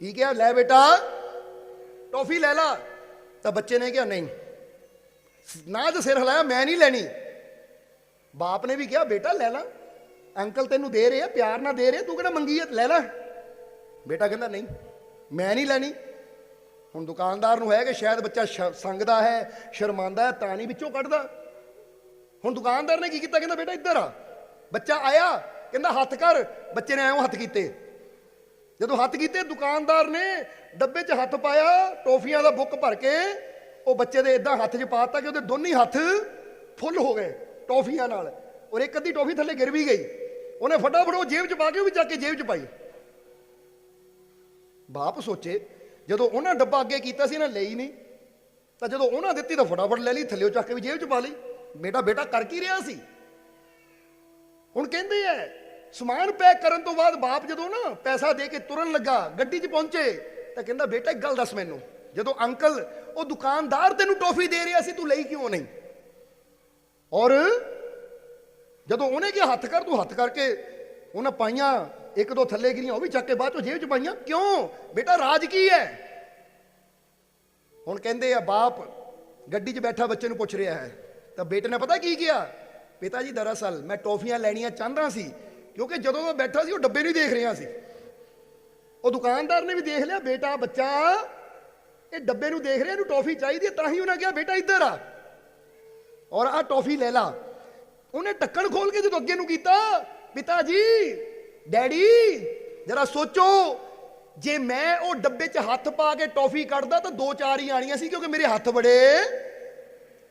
ਕੀ ਕਿਹਾ? ਲੈ ਬੇਟਾ, ਟੌਫੀ ਲੈ ਲਾ। ਤਾਂ ਬੱਚੇ ਨੇ ਕਿਹਾ, ਨਹੀਂ ਨਾ ਤੇ ਸਿਰ ਹਿਲਾਇਆ, ਮੈਂ ਨਹੀਂ ਲੈਣੀ। ਬਾਪ ਨੇ ਵੀ ਕਿਹਾ, ਬੇਟਾ ਲੈ ਲਾ। ਅੰਕਲ ਤੈਨੂੰ ਦੇ ਰਹੇ ਆ, ਪਿਆਰ ਨਾਲ ਦੇ ਰਹੇ ਤੂੰ ਕਿਹੜਾ ਮੰਗੀ ਹੈ ਲੈ ਲੈ। ਬੇਟਾ ਕਹਿੰਦਾ, ਨਹੀਂ, ਮੈਂ ਨਹੀਂ ਲੈਣੀ। ਹੁਣ ਦੁਕਾਨਦਾਰ ਨੂੰ ਹੈ ਕਿ ਸ਼ਾਇਦ ਬੱਚਾ ਸੰਗਦਾ ਹੈ ਸ਼ਰਮਾਂਦਾ ਹੈ, ਤਾਂ ਨਹੀਂ ਵਿੱਚੋਂ ਕੱਢਦਾ। ਹੁਣ ਦੁਕਾਨਦਾਰ ਨੇ ਕੀ ਕੀਤਾ? ਕਹਿੰਦਾ, ਬੇਟਾ ਇੱਧਰ ਆ। ਬੱਚਾ ਆਇਆ, ਕਹਿੰਦਾ, ਹੱਥ ਕਰ। ਬੱਚੇ ਨੇ ਐਵੇਂ ਹੱਥ ਕੀਤੇ। ਜਦੋਂ ਹੱਥ ਕੀਤੇ, ਦੁਕਾਨਦਾਰ ਨੇ ਡੱਬੇ 'ਚ ਹੱਥ ਪਾਇਆ, ਟੋਫੀਆਂ ਦਾ ਬੁੱਕ ਭਰ ਕੇ ਉਹ ਬੱਚੇ ਦੇ ਇਦਾਂ ਹੱਥ 'ਚ ਪਾਤਾ ਕਿ ਉਹਦੇ ਦੋਨੇ ਹੱਥ ਫੁੱਲ ਹੋ ਗਏ ਟੋਫੀਆਂ ਨਾਲ। ਔਰ ਇੱਕ ਅੱਧੀ ਟੋਫੀ ਥੱਲੇ ਗਿਰ ਵੀ ਗਈ। ਉਹਨੇ ਫਟਾਫਟ ਉਹ ਜੇਬ 'ਚ ਪਾ ਕੇ ਉਹ ਵੀ ਚੱਕ ਕੇ ਜੇਬ 'ਚ ਪਾਈ। ਬਾਪ ਸੋਚੇ, ਜਦੋਂ ਉਹਨਾਂ ਡੱਬਾ ਅੱਗੇ ਕੀਤਾ ਸੀ ਨਾ, ਲਈ ਨਹੀਂ, ਤਾਂ ਜਦੋਂ ਉਹਨਾਂ ਦਿੱਤੀ ਤਾਂ ਫਟਾਫਟ ਲੈ ਲਈ, ਥੱਲੇੋਂ ਚੱਕ ਕੇ ਵੀ ਜੇਬ 'ਚ ਪਾ ਲਈ। ਮੇਰਾ ਬੇਟਾ ਕਰ ਕੀ ਰਿਹਾ ਸੀ? ਹੁਣ ਕਹਿੰਦੇ ਐ, ਸਮਾਨ ਪੈਕ ਕਰਨ ਤੋਂ ਬਾਅਦ ਬਾਪ ਜਦੋਂ ਨਾ ਪੈਸਾ ਦੇ ਕੇ ਤੁਰਨ ਲੱਗਾ, ਗੱਡੀ 'ਚ ਪਹੁੰਚੇ, ਤਾਂ ਕਹਿੰਦਾ, ਬੇਟਾ, ਇੱਕ ਗੱਲ ਦੱਸ ਮੈਨੂੰ। ਜਦੋਂ ਅੰਕਲ ਉਹ ਦੁਕਾਨਦਾਰ ਤੈਨੂੰ ਟੋਫੀ ਦੇ ਰਿਹਾ ਸੀ, ਤੂੰ ਲਈ ਕਿਉਂ ਨਹੀਂ? ਔਰ ਜਦੋਂ ਉਹਨੇ ਕਿਹਾ, ਹੱਥ ਕਰ, ਤੂੰ ਹੱਥ ਕਰਕੇ ਉਹਨਾਂ ਪਾਈਆਂ ਇੱਕ ਦੋ ਥੱਲੇ ਗਿਰੀਆਂ, ਉਹ ਵੀ ਚੱਕ ਕੇ ਬਾਅਦ ਚੋਂ ਜੇਬ 'ਚ ਪਾਈਆਂ। ਕਿਉਂ? ਬੇਟਾ, ਰਾਜ ਕੀ ਹੈ? ਹੁਣ ਕਹਿੰਦੇ ਆ, ਬਾਪ ਗੱਡੀ 'ਚ ਬੈਠਾ ਬੱਚੇ ਨੂੰ ਪੁੱਛ ਰਿਹਾ ਹੈ। ਤਾਂ ਬੇਟੇ ਨੇ ਪਤਾ ਕੀ ਕਿਹਾ? ਪਿਤਾ ਜੀ, ਦਰਅਸਲ ਮੈਂ ਟੌਫੀਆਂ ਲੈਣੀਆਂ ਚਾਹੁੰਦਾ ਸੀ, ਕਿਉਂਕਿ ਜਦੋਂ ਉਹ ਬੈਠਾ ਸੀ, ਉਹ ਡੱਬੇ ਨਹੀਂ ਦੇਖ ਰਿਹਾ ਸੀ। ਉਹ ਦੁਕਾਨਦਾਰ ਨੇ ਵੀ ਦੇਖ ਲਿਆ, ਬੇਟਾ, ਬੱਚਾ ਇਹ ਡੱਬੇ ਨੂੰ ਦੇਖ ਰਿਹਾ, ਇਹਨੂੰ ਟੌਫੀ ਚਾਹੀਦੀ ਹੈ, ਤਾਂ ਹੀ ਉਹਨਾਂ ਕਿਹਾ, ਬੇਟਾ, ਇੱਧਰ ਆ। ਔਰ ਆ ਟੌਫੀ ਲੈ ਲਾ। ਉਹਨੇ ਢੱਕਣ ਖੋਲ ਕੇ ਜਦੋਂ ਅੱਗੇ ਨੂੰ ਕੀਤਾ, ਪਿਤਾ ਜੀ, ਡੈਡੀ, ਜਰਾ ਸੋਚੋ, ਜੇ ਮੈਂ ਉਹ ਡੱਬੇ 'ਚ ਹੱਥ ਪਾ ਕੇ ਟੌਫੀ ਕੱਢਦਾ, ਤਾਂ ਦੋ ਚਾਰ ਹੀ ਆਣੀਆਂ ਸੀ, ਕਿਉਂਕਿ ਮੇਰੇ ਹੱਥ ਬੜੇ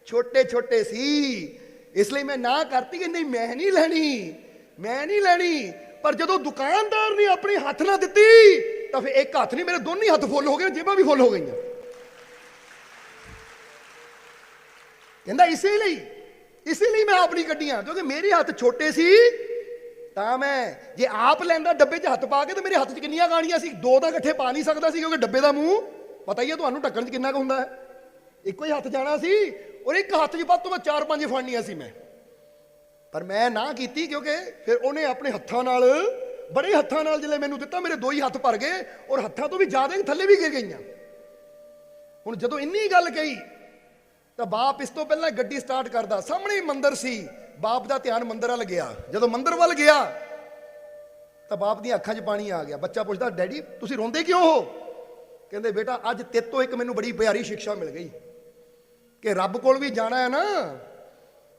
ਛੋਟੇ ਛੋਟੇ ਸੀ। ਇਸ ਲਈ ਮੈਂ ਨਾ ਕਰਤੀ ਕਿ ਨਹੀਂ ਮੈਂ ਨਹੀਂ ਲੈਣੀ, ਮੈਂ ਨਹੀਂ ਲੈਣੀ। ਪਰ ਜਦੋਂ ਦੁਕਾਨਦਾਰ ਨੇ ਆਪਣੇ ਹੱਥ ਨਾਲ ਦਿੱਤੀ, ਤਾਂ ਫਿਰ ਇੱਕ ਹੱਥ ਨਹੀਂ, ਮੇਰੇ ਦੋਨੇ ਹੱਥ ਫੁੱਲ ਹੋ ਗਏ, ਜੇਬਾਂ ਵੀ ਫੁੱਲ ਹੋ ਗਈਆਂ। ਕਹਿੰਦਾ, ਇਸੇ ਲਈ ਇਸੇ ਲਈ ਮੈਂ ਆਪਣੀ ਕੱਢੀਆਂ, ਕਿਉਂਕਿ ਮੇਰੇ ਹੱਥ ਛੋਟੇ ਸੀ, ਤਾਂ ਮੈਂ, ਜੇ ਆਪ ਲੈਂਦਾ ਡੱਬੇ 'ਚ ਹੱਥ ਪਾ ਕੇ, ਤਾਂ ਮੇਰੇ ਹੱਥ 'ਚ ਕਿੰਨੀਆਂ ਗਾਣੀਆਂ ਸੀ? ਦੋ ਤਾਂ ਇਕੱਠੇ ਪਾ ਨਹੀਂ ਸਕਦਾ ਸੀ, ਕਿਉਂਕਿ ਡੱਬੇ ਦਾ ਮੂੰਹ, ਪਤਾ ਹੀ ਹੈ ਤੁਹਾਨੂੰ ਢੱਕਣ 'ਚ ਕਿੰਨਾ ਕੁ ਹੁੰਦਾ ਹੈ। ਇੱਕੋ ਹੀ ਹੱਥ ਜਾਣਾ ਸੀ, ਔਰ ਇੱਕ ਹੱਥ 'ਚ ਵੱਧ ਤੋਂ ਵੱਧ ਚਾਰ ਪੰਜ ਫੜਨੀਆਂ ਸੀ ਮੈਂ। ਪਰ ਮੈਂ ਨਾ ਕੀਤੀ, ਕਿਉਂਕਿ ਫਿਰ ਉਹਨੇ ਆਪਣੇ ਹੱਥਾਂ ਨਾਲ, ਬੜੇ ਹੱਥਾਂ ਨਾਲ ਜਿਹੜੇ ਮੈਨੂੰ ਦਿੱਤਾ, ਮੇਰੇ ਦੋ ਹੀ ਹੱਥ ਭਰ ਗਏ, ਔਰ ਹੱਥਾਂ ਤੋਂ ਵੀ ਜ਼ਿਆਦਾ ਥੱਲੇ ਵੀ ਗਿਰ ਗਈਆਂ। ਹੁਣ ਜਦੋਂ ਇੰਨੀ ਗੱਲ ਕਹੀ ਤਾਂ ਬਾਪ ਇਸ ਤੋਂ ਪਹਿਲਾਂ ਗੱਡੀ ਸਟਾਰਟ ਕਰਦਾ। ਸਾਹਮਣੇ ਮੰਦਰ ਸੀ। ਬਾਪ ਦਾ ਧਿਆਨ ਮੰਦਰ ਵੱਲ ਗਿਆ। ਜਦੋਂ ਮੰਦਰ ਵੱਲ ਗਿਆ, ਤਾਂ ਬਾਪ ਦੀਆਂ ਅੱਖਾਂ 'ਚ ਪਾਣੀ ਆ ਗਿਆ। ਬੱਚਾ ਪੁੱਛਦਾ, ਡੈਡੀ, ਤੁਸੀਂ ਰੋਂਦੇ ਕਿਉਂ ਹੋ? ਕਹਿੰਦੇ, ਬੇਟਾ, ਅੱਜ ਤੇਤੋਂ ਇੱਕ ਮੈਨੂੰ ਬੜੀ ਪਿਆਰੀ ਸਿੱਖਿਆ ਮਿਲ ਗਈ ਕਿ ਰੱਬ ਕੋਲ ਵੀ ਜਾਣਾ ਹੈ ਨਾ।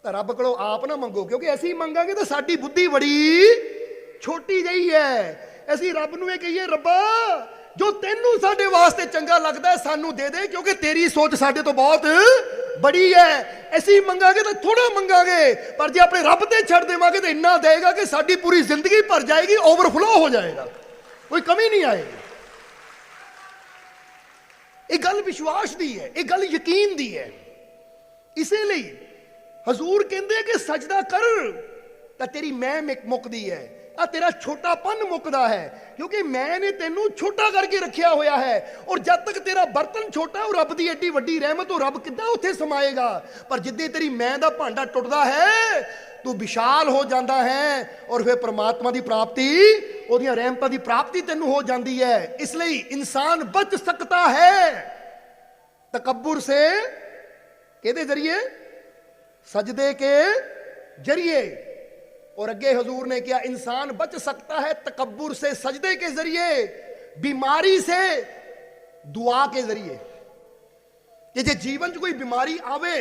ਤਾਂ ਰੱਬ ਕੋਲੋਂ ਆਪ ਨਾ ਮੰਗੋ। ਕਿਉਂਕਿ ਅਸੀਂ ਮੰਗਾਂਗੇ ਤਾਂ ਸਾਡੀ ਬੁੱਧੀ ਬੜੀ ਛੋਟੀ ਜਿਹੀ ਹੈ। ਅਸੀਂ ਰੱਬ ਨੂੰ ਇਹ ਕਹੀਏ, ਰੱਬਾ, ਜੋ ਤੈਨੂੰ ਸਾਡੇ ਵਾਸਤੇ ਚੰਗਾ ਲੱਗਦਾ ਸਾਨੂੰ ਦੇ ਦੇ, ਕਿਉਂਕਿ ਤੇਰੀ ਸੋਚ ਸਾਡੇ ਤੋਂ ਬਹੁਤ ਬੜੀ ਹੈ ਅਸੀਂ ਮੰਗਾਂਗੇ ਤਾਂ ਥੋੜਾ ਮੰਗਾਂਗੇ, ਪਰ ਜੇ ਆਪਣੇ ਰੱਬ ਤੇ ਛੱਡ ਦੇਵਾਂਗੇ ਤਾਂ ਇੰਨਾ ਦੇਗਾ ਕਿ ਸਾਡੀ ਪੂਰੀ ਜ਼ਿੰਦਗੀ ਭਰ ਜਾਏਗੀ ਓਵਰਫਲੋ ਹੋ ਜਾਏਗਾ। ਕੋਈ ਕਮੀ ਨਹੀਂ ਆਏਗੀ। ਇਹ ਗੱਲ ਵਿਸ਼ਵਾਸ ਦੀ ਹੈ ਇਹ ਗੱਲ ਯਕੀਨ ਦੀ ਹੈ ਇਸੇ ਲਈ ਹਜ਼ੂਰ ਕਹਿੰਦੇ ਕਿ ਸਜਦਾ ਕਰ, ਤਾਂ ਤੇਰੀ ਮੈਂ ਮਿਕ- ਮੁੱਕਦੀ ਹੈ ਆ ਤੇਰਾ ਛੋਟਾਪਨ ਮੁੱਕਦਾ ਹੈ, ਕਿਉਂਕਿ ਮੈਂ ਨੇ ਤੈਨੂੰ ਛੋਟਾ ਕਰਕੇ ਰੱਖਿਆ ਹੋਇਆ ਹੈ। ਔਰ ਜਦ ਤੱਕ ਤੇਰਾ ਬਰਤਨ ਛੋਟਾ, ਉਹ ਰੱਬ ਦੀ ਏਡੀ ਵੱਡੀ ਰਹਿਮਤ, ਉਹ ਰੱਬ ਕਿੱਦਾਂ ਉੱਥੇ ਸਮਾਏਗਾ? ਪਰ ਜਿੱਦੇ ਤੇਰੀ ਮੈਂ ਦਾ ਭਾਂਡਾ ਟੁੱਟਦਾ ਹੈ, ਤੂੰ ਵਿਸ਼ਾਲ ਹੋ ਜਾਂਦਾ ਹੈ, ਔਰ ਫਿਰ ਪ੍ਰਮਾਤਮਾ ਦੀ ਪ੍ਰਾਪਤੀ, ਉਹਦੀਆਂ ਰਹਿਮਤਾਂ ਦੀ ਪ੍ਰਾਪਤੀ ਤੈਨੂੰ ਹੋ ਜਾਂਦੀ ਹੈ। ਇਸ ਲਈ ਇਨਸਾਨ ਬਚ ਸਕਦਾ ਹੈ। ਤਕਬਰ ਸੇ ਕਿਹਦੇ ਜ਼ਰੀਏ? ਸਜਦੇ ਕੇ ਜ਼ਰੀਏ। और अगे हजूर ने किया इंसान बच सकता है तकबर से सजदे के जरिए बीमारी से दुआ के जरिए कि जे जीवन च कोई बीमारी आवे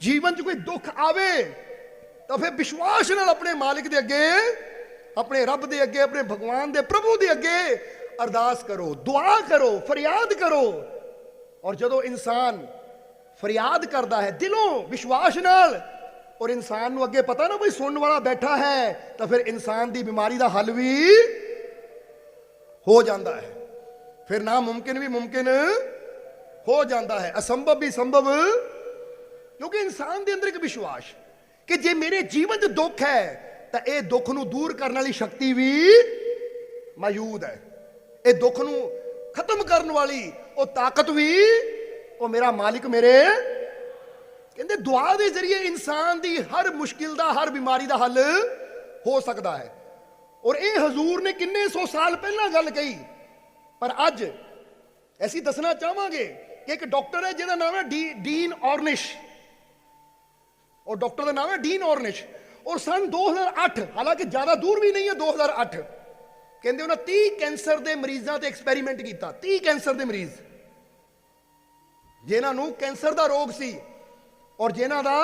जीवन च कोई दुख आवे ਤਾਂ ਫਿਰ ਵਿਸ਼ਵਾਸ ਨਾਲ ਆਪਣੇ ਮਾਲਿਕ ਦੇ ਅੱਗੇ ਆਪਣੇ ਰੱਬ ਦੇ ਅੱਗੇ ਆਪਣੇ ਭਗਵਾਨ ਦੇ ਪ੍ਰਭੂ ਦੇ ਅੱਗੇ ਅਰਦਾਸ ਕਰੋ ਦੁਆ ਕਰੋ ਫਰਿਆਦ ਕਰੋ ਔਰ ਜਦੋਂ ਇਨਸਾਨ ਫਰਿਆਦ ਕਰਦਾ ਹੈ ਦਿਲੋਂ ਵਿਸ਼ਵਾਸ ਨਾਲ ਔਰ ਇਨਸਾਨ ਨੂੰ ਅੱਗੇ ਪਤਾ ਨਾ ਕੋਈ ਸੁਣਨ ਵਾਲਾ ਬੈਠਾ ਹੈ, ਤਾਂ ਫਿਰ ਇਨਸਾਨ ਦੀ ਬਿਮਾਰੀ ਦਾ ਹੱਲ ਵੀ ਹੋ ਜਾਂਦਾ ਹੈ। ਫਿਰ ਨਾ ਮੁਮਕਿਨ ਵੀ ਮੁਮਕਿਨ ਹੋ ਜਾਂਦਾ ਹੈ। ਅਸੰਭਵ ਵੀ ਸੰਭਵ, ਕਿਉਂਕਿ ਇਨਸਾਨ ਦੇ ਅੰਦਰ ਇੱਕ ਵਿਸ਼ਵਾਸ ਕਿ ਜੇ ਮੇਰੇ ਜੀਵਨ 'ਚ ਦੁੱਖ ਹੈ, ਤਾਂ ਇਹ ਦੁੱਖ ਨੂੰ ਦੂਰ ਕਰਨ ਵਾਲੀ ਸ਼ਕਤੀ ਵੀ ਮੌਜੂਦ ਹੈ। ਇਹ ਦੁੱਖ ਨੂੰ ਖਤਮ ਕਰਨ ਵਾਲੀ ਉਹ ਤਾਕਤ ਵੀ ਉਹ ਮੇਰਾ ਮਾਲਿਕ ਮੇਰੇ ਕਹਿੰਦੇ ਦੁਆ ਦੇ ਜ਼ਰੀਏ ਇਨਸਾਨ ਦੀ ਹਰ ਮੁਸ਼ਕਿਲ ਦਾ, ਹਰ ਬਿਮਾਰੀ ਦਾ ਹੱਲ ਹੋ ਸਕਦਾ ਹੈ। ਔਰ ਇਹ ਹਜ਼ੂਰ ਨੇ ਕਿੰਨੇ ਸੌ ਸਾਲ ਪਹਿਲਾਂ ਗੱਲ ਕਹੀ। ਪਰ ਅੱਜ ਅਸੀਂ ਦੱਸਣਾ ਚਾਹਾਂਗੇ ਕਿ ਇੱਕ ਡਾਕਟਰ ਹੈ, ਜਿਹਦਾ ਨਾਮ ਹੈ ਡੀ- ਡੀਨ ਔਰਨਿਸ਼। ਔਰ ਡਾਕਟਰ ਦਾ ਨਾਮ ਹੈ ਡੀਨ ਔਰਨਿਸ਼। ਔਰ ਸਨ 2008 ਹਾਲਾਂਕਿ ਜ਼ਿਆਦਾ ਦੂਰ ਵੀ ਨਹੀਂ ਹੈ 2008 ਕਹਿੰਦੇ ਉਹਨਾਂ 30 ਕੈਂਸਰ ਦੇ ਮਰੀਜ਼ਾਂ ਤੇ ਐਕਸਪੈਰੀਮੈਂਟ ਕੀਤਾ 30 ਕੈਂਸਰ ਦੇ ਮਰੀਜ਼। ਜਿਨ੍ਹਾਂ ਨੂੰ ਕੈਂਸਰ ਦਾ ਰੋਗ ਸੀ ਔਰ ਜਿਨ੍ਹਾਂ ਦਾ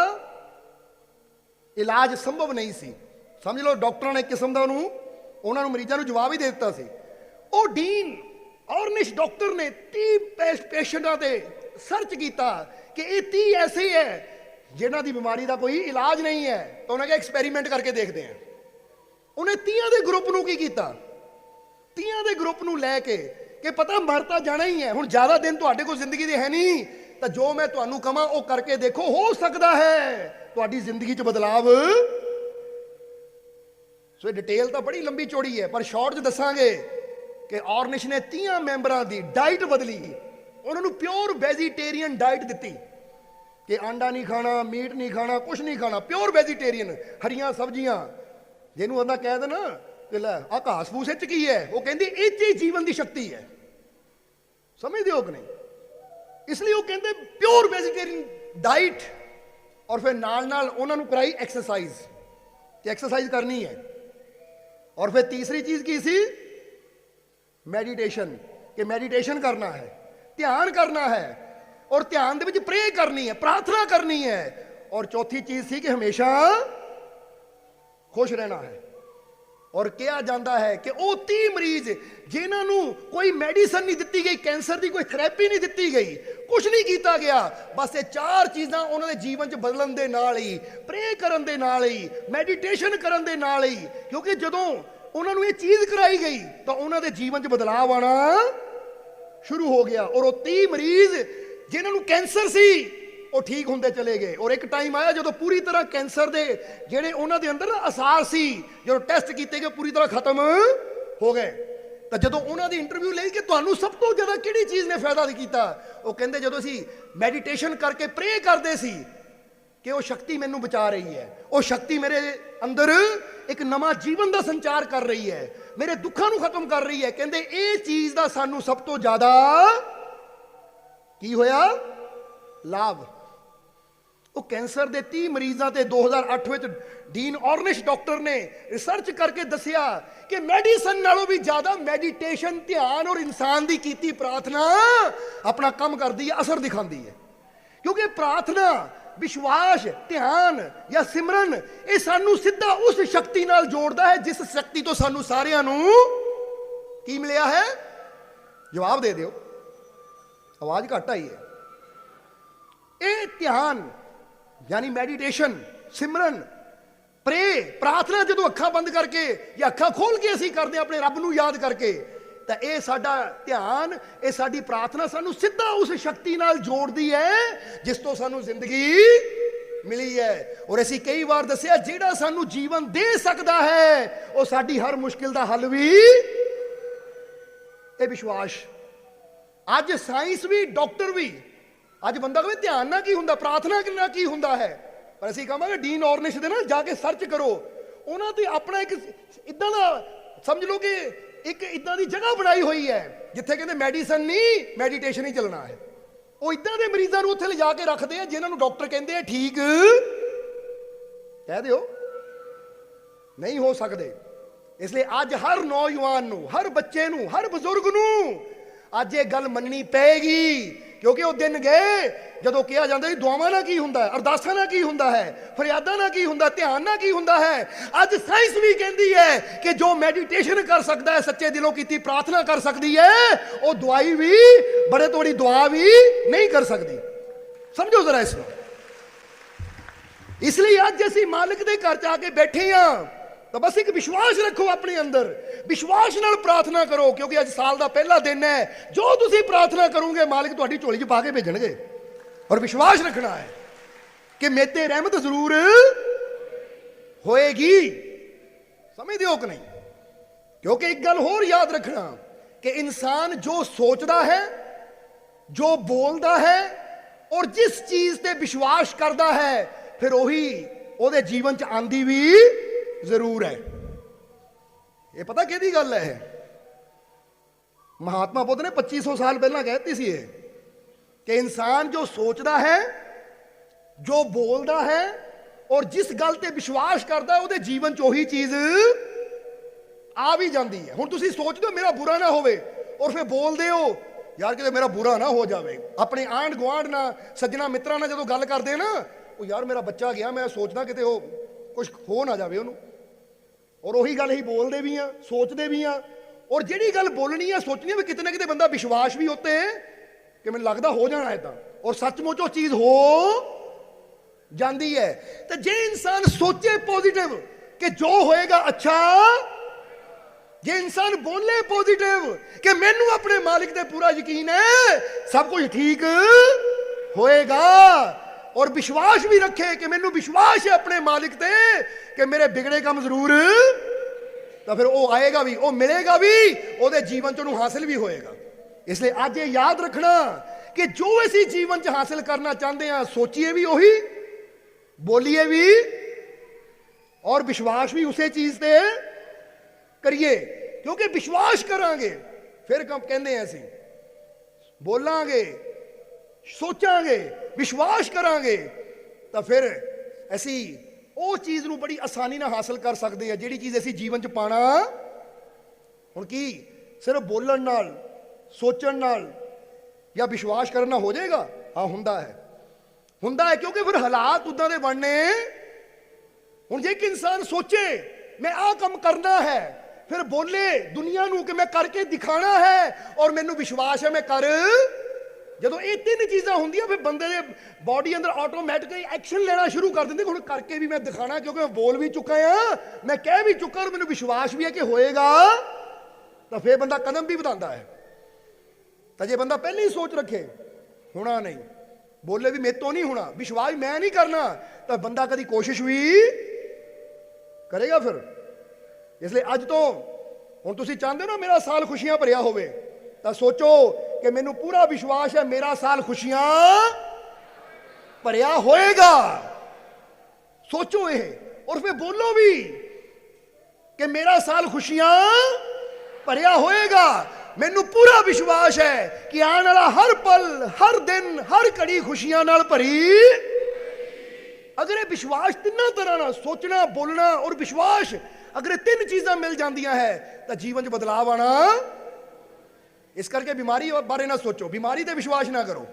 ਇਲਾਜ ਸੰਭਵ ਨਹੀਂ ਸੀ ਸਮਝ ਲਓ ਡਾਕਟਰਾਂ ਨੇ ਕਿਸਮ ਦਾ ਉਹਨੂੰ ਉਹਨਾਂ ਨੂੰ ਮਰੀਜ਼ਾਂ ਨੂੰ ਜਵਾਬ ਹੀ ਦੇ ਦਿੱਤਾ ਸੀ ਉਹ ਡੀਨ ਔਰਨਿਸ਼ ਡਾਕਟਰ ਨੇ 30 ਪੇਸ਼ੈਂਟਾਂ ਤੇ ਸਰਚ ਕੀਤਾ ਕਿ ਇਹ 30 ਐਸੇ ਹੈ ਜਿਨ੍ਹਾਂ ਦੀ ਬਿਮਾਰੀ ਦਾ ਕੋਈ ਇਲਾਜ ਨਹੀਂ ਹੈ ਤਾਂ ਉਹਨਾਂ ਕਿਹਾ ਐਕਸਪੈਰੀਮੈਂਟ ਕਰਕੇ ਦੇਖਦੇ ਹਾਂ ਉਹਨੇ 30 ਦੇ ਗਰੁੱਪ ਨੂੰ ਕੀ ਕੀਤਾ 30 ਦੇ ਗਰੁੱਪ ਨੂੰ ਲੈ ਕੇ ਕਿ ਪਤਾ ਮਰ ਤਾਂ ਜਾਣਾ ਹੀ ਹੈ ਹੁਣ ਜ਼ਿਆਦਾ ਦਿਨ ਤੁਹਾਡੇ ਕੋਲ ਜ਼ਿੰਦਗੀ ਦੇ ਹੈ ਨਹੀਂ ਤਾਂ ਜੋ ਮੈਂ ਤੁਹਾਨੂੰ ਕਹਾਂ, ਉਹ ਕਰਕੇ ਦੇਖੋ, ਹੋ ਸਕਦਾ ਹੈ ਤੁਹਾਡੀ ਜ਼ਿੰਦਗੀ 'ਚ ਬਦਲਾਵ। ਸੋ ਇਹ ਡਿਟੇਲ ਤਾਂ ਬੜੀ ਲੰਬੀ ਚੌੜੀ ਹੈ, ਪਰ ਸ਼ਾਰਟ 'ਚ ਦੱਸਾਂਗੇ ਕਿ ਔਰਨਿਸ਼ ਨੇ 30 ਮੈਂਬਰਾਂ ਦੀ ਡਾਈਟ ਬਦਲੀ। ਉਹਨਾਂ ਨੂੰ ਪਿਓਰ ਵੈਜੀਟੇਰੀਅਨ ਡਾਈਟ ਦਿੱਤੀ ਕਿ ਆਂਡਾ ਨਹੀਂ ਖਾਣਾ, ਮੀਟ ਨਹੀਂ ਖਾਣਾ ਕੁਝ ਨਹੀਂ ਖਾਣਾ ਪਿਓਰ ਵੈਜੀਟੇਰੀਅਨ ਹਰੀਆਂ ਸਬਜ਼ੀਆਂ। ਜਿਹਨੂੰ ਉਹਦਾ ਕਹਿ ਦੇਣਾ ਕਿ ਲੈ ਆ ਘਾਸ ਫੂਸ ਵਿੱਚ ਕੀ ਹੈ? ਉਹ ਕਹਿੰਦੀ, ਇਹ 'ਚ ਹੀ ਜੀਵਨ ਦੀ ਸ਼ਕਤੀ ਹੈ। ਸਮਝਦੇ ਹੋ ਕਿ ਨਹੀਂ? ਇਸ ਲਈ ਉਹ ਕਹਿੰਦੇ ਪਿਓਰ ਵੈਜੀਟੇਰੀਅਨ ਡਾਈਟ ਔਰ ਫਿਰ ਨਾਲ ਨਾਲ ਉਹਨਾਂ ਨੂੰ ਕਰਾਈ ਐਕਸਰਸਾਈਜ਼ ਕਿ ਐਕਸਰਸਾਈਜ਼ ਕਰਨੀ ਹੈ ਔਰ ਫਿਰ ਤੀਸਰੀ ਚੀਜ਼ ਕੀ ਸੀ ਮੈਡੀਟੇਸ਼ਨ ਕਿ ਮੈਡੀਟੇਸ਼ਨ ਕਰਨਾ ਹੈ ਧਿਆਨ ਕਰਨਾ ਹੈ ਔਰ ਧਿਆਨ ਦੇ ਵਿੱਚ ਪ੍ਰੇ ਕਰਨੀ ਹੈ ਪ੍ਰਾਰਥਨਾ ਕਰਨੀ ਹੈ ਔਰ ਚੌਥੀ ਚੀਜ਼ ਸੀ ਕਿ ਹਮੇਸ਼ਾ ਖੁਸ਼ ਰਹਿਣਾ ਹੈ ਔਰ ਕਿਹਾ ਜਾਂਦਾ ਹੈ ਕਿ ਉਹ 30 ਮਰੀਜ਼ ਜਿਨ੍ਹਾਂ ਨੂੰ ਕੋਈ ਮੈਡੀਸਨ ਨਹੀਂ ਦਿੱਤੀ ਗਈ ਕੈਂਸਰ ਦੀ ਕੋਈ ਥੈਰੇਪੀ ਨਹੀਂ ਦਿੱਤੀ ਗਈ ਕੁਝ ਨਹੀਂ ਕੀਤਾ ਗਿਆ, ਬਸ ਇਹ ਚਾਰ ਚੀਜ਼ਾਂ ਉਹਨਾਂ ਦੇ ਜੀਵਨ 'ਚ ਬਦਲਣ ਦੇ ਨਾਲ ਹੀ ਪ੍ਰੇ ਕਰਨ ਦੇ ਨਾਲ ਹੀ ਮੈਡੀਟੇਸ਼ਨ ਕਰਨ ਦੇ ਨਾਲ ਹੀ, ਕਿਉਂਕਿ ਜਦੋਂ ਉਹਨਾਂ ਨੂੰ ਇਹ ਚੀਜ਼ ਕਰਾਈ ਗਈ, ਤਾਂ ਉਹਨਾਂ ਦੇ ਜੀਵਨ 'ਚ ਬਦਲਾਅ ਆਣਾ ਸ਼ੁਰੂ ਹੋ ਗਿਆ ਔਰ ਉਹ 30 ਮਰੀਜ਼ ਜਿਨ੍ਹਾਂ ਨੂੰ ਕੈਂਸਰ ਸੀ ਉਹ ਠੀਕ ਹੁੰਦੇ ਚਲੇ ਗਏ। ਔਰ ਇੱਕ ਟਾਈਮ ਆਇਆ ਜਦੋਂ ਪੂਰੀ ਤਰ੍ਹਾਂ ਕੈਂਸਰ ਦੇ ਜਿਹੜੇ ਉਹਨਾਂ ਦੇ ਅੰਦਰ ਨਾ ਅਸਾਰ ਸੀ, ਜਦੋਂ ਟੈਸਟ ਕੀਤੇ ਗਏ, ਪੂਰੀ ਤਰ੍ਹਾਂ ਖਤਮ ਹੋ ਗਏ। ਤਾਂ ਜਦੋਂ ਉਹਨਾਂ ਦੀ ਇੰਟਰਵਿਊ ਲਈ ਕਿ ਤੁਹਾਨੂੰ ਸਭ ਤੋਂ ਜ਼ਿਆਦਾ ਕਿਹੜੀ ਚੀਜ਼ ਨੇ ਫਾਇਦਾ ਕੀਤਾ, ਉਹ ਕਹਿੰਦੇ ਜਦੋਂ ਅਸੀਂ ਮੈਡੀਟੇਸ਼ਨ ਕਰਕੇ ਪ੍ਰੇ ਕਰਦੇ ਸੀ ਕਿ ਉਹ ਸ਼ਕਤੀ ਮੈਨੂੰ ਬਚਾ ਰਹੀ ਹੈ। ਉਹ ਸ਼ਕਤੀ ਮੇਰੇ ਅੰਦਰ ਇੱਕ ਨਵਾਂ ਜੀਵਨ ਦਾ ਸੰਚਾਰ ਕਰ ਰਹੀ ਹੈ। ਮੇਰੇ ਦੁੱਖਾਂ ਨੂੰ ਖਤਮ ਕਰ ਰਹੀ ਹੈ। ਕਹਿੰਦੇ ਇਹ ਚੀਜ਼ ਦਾ ਸਾਨੂੰ ਸਭ ਤੋਂ ਜ਼ਿਆਦਾ ਕੀ ਹੋਇਆ? ਲਾਭ। ਉਹ ਕੈਂਸਰ ਦੇ 30 ਮਰੀਜ਼ਾਂ ਤੇ 2008 ਵਿੱਚ ਡੀਨ ਔਰਨਿਸ਼ ਡਾਕਟਰ ਨੇ ਰਿਸਰਚ ਕਰਕੇ ਦੱਸਿਆ ਕਿ ਮੈਡੀਸਨ ਨਾਲੋਂ ਵੀ ਜ਼ਿਆਦਾ ਮੈਡੀਟੇਸ਼ਨ ਧਿਆਨ ਔਰ ਇਨਸਾਨ ਦੀ ਕੀਤੀ ਪ੍ਰਾਰਥਨਾ ਆਪਣਾ ਕੰਮ ਕਰਦੀ ਹੈ, ਅਸਰ ਦਿਖਾਉਂਦੀ ਹੈ। ਕਿਉਂਕਿ ਪ੍ਰਾਰਥਨਾ, ਵਿਸ਼ਵਾਸ, ਧਿਆਨ ਜਾਂ ਸਿਮਰਨ, ਇਹ ਸਾਨੂੰ ਸਿੱਧਾ ਉਸ ਸ਼ਕਤੀ ਨਾਲ ਜੋੜਦਾ ਹੈ ਜਿਸ ਸ਼ਕਤੀ ਤੋਂ ਸਾਨੂੰ ਸਾਰਿਆਂ ਨੂੰ ਕੀ ਮਿਲਿਆ ਹੈ? ਜਵਾਬ ਦੇ ਦਿਓ। ਆਵਾਜ਼ ਘੱਟ ਆਈ ਹੈ। ਇਹ ਧਿਆਨ ਯਾਨੀ ਮੈਡੀਟੇਸ਼ਨ ਸਿਮਰਨ ਪ੍ਰੇ ਪ੍ਰਾਰਥਨਾ ਜਦੋਂ ਅੱਖਾਂ ਬੰਦ ਕਰਕੇ ਜਾਂ ਅੱਖਾਂ ਖੋਲ ਕੇ ਅਸੀਂ ਕਰਦੇ ਹਾਂ ਆਪਣੇ ਰੱਬ ਨੂੰ ਯਾਦ ਕਰਕੇ, ਤਾਂ ਇਹ ਸਾਡਾ ਧਿਆਨ, ਇਹ ਸਾਡੀ ਪ੍ਰਾਰਥਨਾ ਸਾਨੂੰ ਸਿੱਧਾ ਉਸ ਸ਼ਕਤੀ ਨਾਲ ਜੋੜਦੀ ਹੈ, ਜਿਸ ਤੋਂ ਸਾਨੂੰ ਜ਼ਿੰਦਗੀ ਮਿਲੀ ਹੈ। ਔਰ ਅਸੀਂ ਕਈ ਵਾਰ ਦੱਸਿਆ, ਜਿਹੜਾ ਸਾਨੂੰ ਜੀਵਨ ਦੇ ਸਕਦਾ ਹੈ, ਉਹ ਸਾਡੀ ਹਰ ਮੁਸ਼ਕਿਲ ਦਾ ਹੱਲ ਵੀ ਇਹ ਵਿਸ਼ਵਾਸ। ਅੱਜ ਸਾਇੰਸ ਵੀ, ਡਾਕਟਰ ਵੀ ਅੱਜ ਬੰਦਾ ਕਹੇ, ਧਿਆਨ ਨਾਲ ਕੀ ਹੁੰਦਾ, ਪ੍ਰਾਰਥਨਾ ਨਾਲ ਕੀ ਹੁੰਦਾ ਹੈ? ਪਰ ਅਸੀਂ ਕਹਾਂਗੇ ਡੀਨ ਔਰਨਿਸ਼ ਦੇ ਨਾਲ ਜਾ ਕੇ ਸਰਚ ਕਰੋ। ਉਹਨਾਂ ਤੇ ਆਪਣਾ ਇੱਕ ਇਦਾਂ ਦਾ, ਸਮਝ ਲਓ ਕਿ ਇੱਕ ਇਦਾਂ ਦੀ ਜਗ੍ਹਾ ਬਣਾਈ ਹੋਈ ਹੈ, ਜਿੱਥੇ ਕਹਿੰਦੇ ਮੈਡੀਸਨ ਨਹੀਂ ਮੈਡੀਟੇਸ਼ਨ ਹੀ ਚੱਲਣਾ ਹੈ। ਉਹ ਇਦਾਂ ਦੇ ਮਰੀਜ਼ਾਂ ਨੂੰ ਉੱਥੇ ਲਿਜਾ ਕੇ ਰੱਖਦੇ ਆ, ਜਿਨ੍ਹਾਂ ਨੂੰ ਡਾਕਟਰ ਕਹਿੰਦੇ ਆ, ਠੀਕ, ਕਹਿ ਦਿਓ। ਨਹੀਂ ਹੋ ਸਕਦੇ। ਇਸ ਲਈ ਅੱਜ ਹਰ ਨੌਜਵਾਨ ਨੂੰ, ਹਰ ਬੱਚੇ ਨੂੰ, ਹਰ ਬਜ਼ੁਰਗ ਨੂੰ ਅੱਜ ਇਹ ਗੱਲ ਮੰਨਣੀ ਪਏਗੀ ਕਿਉਂਕਿ ਉਹ ਦਿਨ ਗਏ, ਜਦੋਂ ਕਿਹਾ ਜਾਂਦਾ ਸੀ ਦੁਆਵਾਂ ਨਾਲ ਕੀ ਹੁੰਦਾ ਹੈ, ਅਰਦਾਸਾਂ ਨਾਲ ਕੀ ਹੁੰਦਾ ਹੈ, ਫਰਿਆਦਾਂ ਨਾਲ ਕੀ ਹੁੰਦਾ ਧਿਆਨ ਨਾਲ ਕੀ ਹੁੰਦਾ ਹੈ। ਅੱਜ ਸਾਇੰਸ ਵੀ ਕਹਿੰਦੀ ਹੈ ਕਿ ਜੋ ਮੈਡੀਟੇਸ਼ਨ ਕਰ ਸਕਦਾ ਹੈ, ਸੱਚੇ ਦਿਲੋਂ ਕੀਤੀ ਪ੍ਰਾਰਥਨਾ ਕਰ ਸਕਦੀ ਹੈ, ਉਹ ਦਵਾਈ ਵੀ, ਬੜੇ ਤੋੜੀ ਦੁਆ ਵੀ ਨਹੀਂ ਕਰ ਸਕਦੀ। ਸਮਝੋ ਜ਼ਰਾ ਇਸ ਨੂੰ। ਇਸ ਲਈ ਅੱਜ ਅਸੀਂ ਮਾਲਕ ਦੇ ਘਰ ਚ ਆ ਕੇ ਬੈਠੇ ਆ ਤਾਂ ਬਸ ਇੱਕ ਵਿਸ਼ਵਾਸ ਰੱਖੋ ਆਪਣੇ ਅੰਦਰ। ਵਿਸ਼ਵਾਸ ਨਾਲ ਪ੍ਰਾਰਥਨਾ ਕਰੋ, ਕਿਉਂਕਿ ਅੱਜ ਸਾਲ ਦਾ ਪਹਿਲਾ ਦਿਨ ਹੈ। ਜੋ ਤੁਸੀਂ ਪ੍ਰਾਰਥਨਾ ਕਰੋਗੇ, ਮਾਲਕ ਤੁਹਾਡੀ ਝੋਲੀ 'ਚ ਪਾ ਕੇ ਭੇਜਣਗੇ। ਔਰ ਵਿਸ਼ਵਾਸ ਰੱਖਣਾ ਹੈ ਕਿ ਮੇਤੇ ਰਹਿਮਤ ਜ਼ਰੂਰ ਹੋਏਗੀ। ਸਮਝਦੇ ਹੋ ਕਿ ਨਹੀਂ। ਕਿਉਂਕਿ ਇੱਕ ਗੱਲ ਹੋਰ ਯਾਦ ਰੱਖਣਾ, ਕਿ ਇਨਸਾਨ ਜੋ ਸੋਚਦਾ ਹੈ, ਜੋ ਬੋਲਦਾ ਹੈ, ਔਰ ਜਿਸ ਚੀਜ਼ ਤੇ ਵਿਸ਼ਵਾਸ ਕਰਦਾ ਹੈ, ਫਿਰ ਉਹੀ ਉਹਦੇ ਜੀਵਨ ਚ ਆਂਦੀ ਵੀ ਜ਼ਰੂਰ ਹੈ। ਇਹ ਪਤਾ ਕਿਹਦੀ ਗੱਲ ਹੈ ਇਹ? ਮਹਾਤਮਾ ਬੁੱਧ ਨੇ 2500 ਸਾਲ ਪਹਿਲਾਂ ਕਹਿਤੀ ਸੀ ਇਹ ਕਿ ਇਨਸਾਨ ਜੋ ਸੋਚਦਾ ਹੈ, ਜੋ ਬੋਲਦਾ ਹੈ ਔਰ ਜਿਸ ਗੱਲ ਤੇ ਵਿਸ਼ਵਾਸ ਕਰਦਾ ਉਹਦੇ ਜੀਵਨ ਚ ਉਹੀ ਚੀਜ਼ ਆ ਵੀ ਜਾਂਦੀ ਹੈ। ਹੁਣ ਤੁਸੀਂ ਸੋਚਦੇ ਹੋ ਮੇਰਾ ਬੁਰਾ ਨਾ ਹੋਵੇ ਔਰ ਫਿਰ ਬੋਲਦੇ ਹੋ ਯਾਰ ਕਿਤੇ ਮੇਰਾ ਬੁਰਾ ਨਾ ਹੋ ਜਾਵੇ। ਆਪਣੇ ਆਂਢ ਗੁਆਂਢ ਨਾਲ, ਸੱਜਣਾ ਮਿੱਤਰਾਂ ਨਾਲ ਜਦੋਂ ਗੱਲ ਕਰਦੇ ਨਾ, ਉਹ ਯਾਰ ਮੇਰਾ ਬੱਚਾ ਗਿਆ, ਮੈਂ ਸੋਚਦਾ ਕਿਤੇ ਉਹ ਕੁਝ ਹੋ ਨਾ ਜਾਵੇ ਉਹਨੂੰ। ਔਰ ਉਹੀ ਗੱਲ ਹੀ ਬੋਲਦੇ ਵੀ ਆ ਸੋਚਦੇ ਵੀ ਆ ਔਰ ਜਿਹੜੀ ਗੱਲ ਬੋਲਣੀ ਆ, ਸੋਚਣੀ ਵੀ ਕਿਤੇ ਨਾ ਕਿਤੇ ਬੰਦਾ ਵਿਸ਼ਵਾਸ ਵੀ ਉੱਤੇ ਕਿ ਮੈਨੂੰ ਲੱਗਦਾ ਹੋ ਜਾਣਾ ਇਦਾਂ ਔਰ ਸੱਚਮੁੱਚ ਉਹ ਚੀਜ਼ ਹੋ ਜਾਂਦੀ ਹੈ। ਤੇ ਜੇ ਇਨਸਾਨ ਸੋਚੇ ਪੋਜ਼ਿਟਿਵ ਕਿ ਜੋ ਹੋਏਗਾ ਅੱਛਾ, ਜੇ ਇਨਸਾਨ ਬੋਲੇ ਪੋਜ਼ਿਟਿਵ ਕਿ ਮੈਨੂੰ ਆਪਣੇ ਮਾਲਿਕ ਤੇ ਪੂਰਾ ਯਕੀਨ ਹੈ, ਸਭ ਕੁਝ ਠੀਕ ਹੋਏਗਾ। ਔਰ ਵਿਸ਼ਵਾਸ ਵੀ ਰੱਖੇ ਕਿ ਮੈਨੂੰ ਵਿਸ਼ਵਾਸ ਹੈ ਆਪਣੇ ਮਾਲਿਕ ਤੇ ਕਿ ਮੇਰੇ ਵਿਗੜੇ ਕੰਮ ਜ਼ਰੂਰ ਤਾਂ ਫਿਰ ਉਹ ਆਏਗਾ ਵੀ, ਉਹ ਮਿਲੇਗਾ ਵੀ, ਉਹਦੇ ਜੀਵਨ ਚ ਉਹਨੂੰ ਹਾਸਲ ਵੀ ਹੋਏਗਾ। ਇਸ ਲਈ ਅੱਜ ਇਹ ਯਾਦ ਰੱਖਣਾ ਕਿ ਜੋ ਅਸੀਂ ਜੀਵਨ ਚ ਹਾਸਲ ਕਰਨਾ ਚਾਹੁੰਦੇ ਹਾਂ, ਸੋਚੀਏ ਵੀ ਉਹੀ, ਬੋਲੀਏ ਵੀ, ਔਰ ਵਿਸ਼ਵਾਸ ਵੀ ਉਸੇ ਚੀਜ਼ ਤੇ ਕਰੀਏ। ਕਿਉਂਕਿ ਵਿਸ਼ਵਾਸ ਕਰਾਂਗੇ, ਫਿਰ ਕਹਿੰਦੇ ਆ ਅਸੀਂ, ਬੋਲਾਂਗੇ। ਸੋਚਾਂਗੇ, ਵਿਸ਼ਵਾਸ ਕਰਾਂਗੇ, ਤਾਂ ਫਿਰ ਅਸੀਂ ਉਹ ਚੀਜ਼ ਨੂੰ ਬੜੀ ਆਸਾਨੀ ਨਾਲ ਹਾਸਲ ਕਰ ਸਕਦੇ ਆ ਜਿਹੜੀ ਚੀਜ਼ ਅਸੀਂ ਜੀਵਨ 'ਚ ਪਾਣਾ ਹੁਣ ਕੀ, ਸਿਰਫ ਬੋਲਣ ਨਾਲ, ਸੋਚਣ ਨਾਲ ਜਾਂ ਵਿਸ਼ਵਾਸ ਕਰਨ ਨਾਲ ਹੋ ਜਾਏਗਾ? ਹਾਂ, ਹੁੰਦਾ ਹੈ। ਹੁੰਦਾ ਹੈ ਕਿਉਂਕਿ ਫਿਰ ਹਾਲਾਤ ਉਦਾਂ ਦੇ ਬਣਨੇ। ਹੁਣ ਜੇ ਇੱਕ ਇਨਸਾਨ ਸੋਚੇ, ਮੈਂ ਆਹ ਕੰਮ ਕਰਨਾ ਹੈ, ਫਿਰ ਬੋਲੇ ਦੁਨੀਆ ਨੂੰ ਕਿ ਮੈਂ ਕਰਕੇ ਦਿਖਾਣਾ ਹੈ ਔਰ ਮੈਨੂੰ ਵਿਸ਼ਵਾਸ ਹੈ ਮੈਂ ਕਰ ਜਦੋਂ ਇਹ ਤਿੰਨ ਚੀਜ਼ਾਂ ਹੁੰਦੀਆਂ, ਫਿਰ ਬੰਦੇ ਦੇ ਬਾਡੀ ਅੰਦਰ ਆਟੋਮੈਟਿਕਲੀ ਐਕਸ਼ਨ ਲੈਣਾ ਸ਼ੁਰੂ ਕਰ ਦਿੰਦੇ। ਹੁਣ ਕਰਕੇ ਵੀ ਮੈਂ ਦਿਖਾਣਾ, ਕਿਉਂਕਿ ਮੈਂ ਬੋਲ ਵੀ ਚੁੱਕਾ ਆ ਮੈਂ ਕਹਿ ਵੀ ਚੁੱਕਾ ਔਰ ਮੈਨੂੰ ਵਿਸ਼ਵਾਸ ਵੀ ਹੈ ਕਿ ਹੋਏਗਾ, ਤਾਂ ਫਿਰ ਬੰਦਾ ਕਦਮ ਵੀ ਵਧਾਉਂਦਾ ਹੈ। ਤਾਂ ਜੇ ਬੰਦਾ ਪਹਿਲਾਂ ਹੀ ਸੋਚ ਰੱਖੇ, ਹੋਣਾ ਨਹੀਂ। ਬੋਲੇ ਵੀ ਮੇਰੇ ਤੋਂ ਨਹੀਂ ਹੋਣਾ, ਵਿਸ਼ਵਾਸ ਮੈਂ ਨਹੀਂ ਕਰਨਾ, ਤਾਂ ਬੰਦਾ ਕਦੀ ਕੋਸ਼ਿਸ਼ ਵੀ ਕਰੇਗਾ ਫਿਰ। ਇਸ ਲਈ ਅੱਜ ਤੋਂ, ਹੁਣ ਤੁਸੀਂ ਚਾਹੁੰਦੇ ਹੋ ਨਾ ਮੇਰਾ ਸਾਲ ਖੁਸ਼ੀਆਂ ਭਰਿਆ ਹੋਵੇ, ਤਾਂ ਸੋਚੋ ਕਿ ਮੈਨੂੰ ਪੂਰਾ ਵਿਸ਼ਵਾਸ ਹੈ ਮੇਰਾ ਸਾਲ ਖੁਸ਼ੀਆਂ ਭਰਿਆ ਹੋਏਗਾ। ਸੋਚੋ ਇਹ। ਔਰ ਫਿਰ ਬੋਲੋ ਵੀ ਕਿ ਮੇਰਾ ਸਾਲ ਖੁਸ਼ੀਆਂ ਭਰਿਆ ਹੋਏਗਾ। ਮੈਨੂੰ ਪੂਰਾ ਵਿਸ਼ਵਾਸ ਹੈ ਕਿ ਆਉਣ ਵਾਲਾ ਹਰ ਪਲ, ਹਰ ਦਿਨ, ਹਰ ਘੜੀ ਖੁਸ਼ੀਆਂ ਨਾਲ ਭਰੀ। ਅਗਰ ਇਹ ਵਿਸ਼ਵਾਸ ਤਿੰਨਾਂ ਤਰ੍ਹਾਂ ਨਾਲ ਸੋਚਣਾ, ਬੋਲਣਾ ਔਰ ਵਿਸ਼ਵਾਸ ਅਗਰ ਇਹ ਤਿੰਨ ਚੀਜ਼ਾਂ ਮਿਲ ਜਾਂਦੀਆਂ ਹੈ, ਤਾਂ ਜੀਵਨ 'ਚ ਬਦਲਾਅ ਆਣਾ ਇਸ ਕਰਕੇ ਬਿਮਾਰੀ ਬਾਰੇ ਨਾ ਸੋਚੋ ਬਿਮਾਰੀ ਤੇ ਵਿਸ਼ਵਾਸ ਨਾ ਕਰੋ।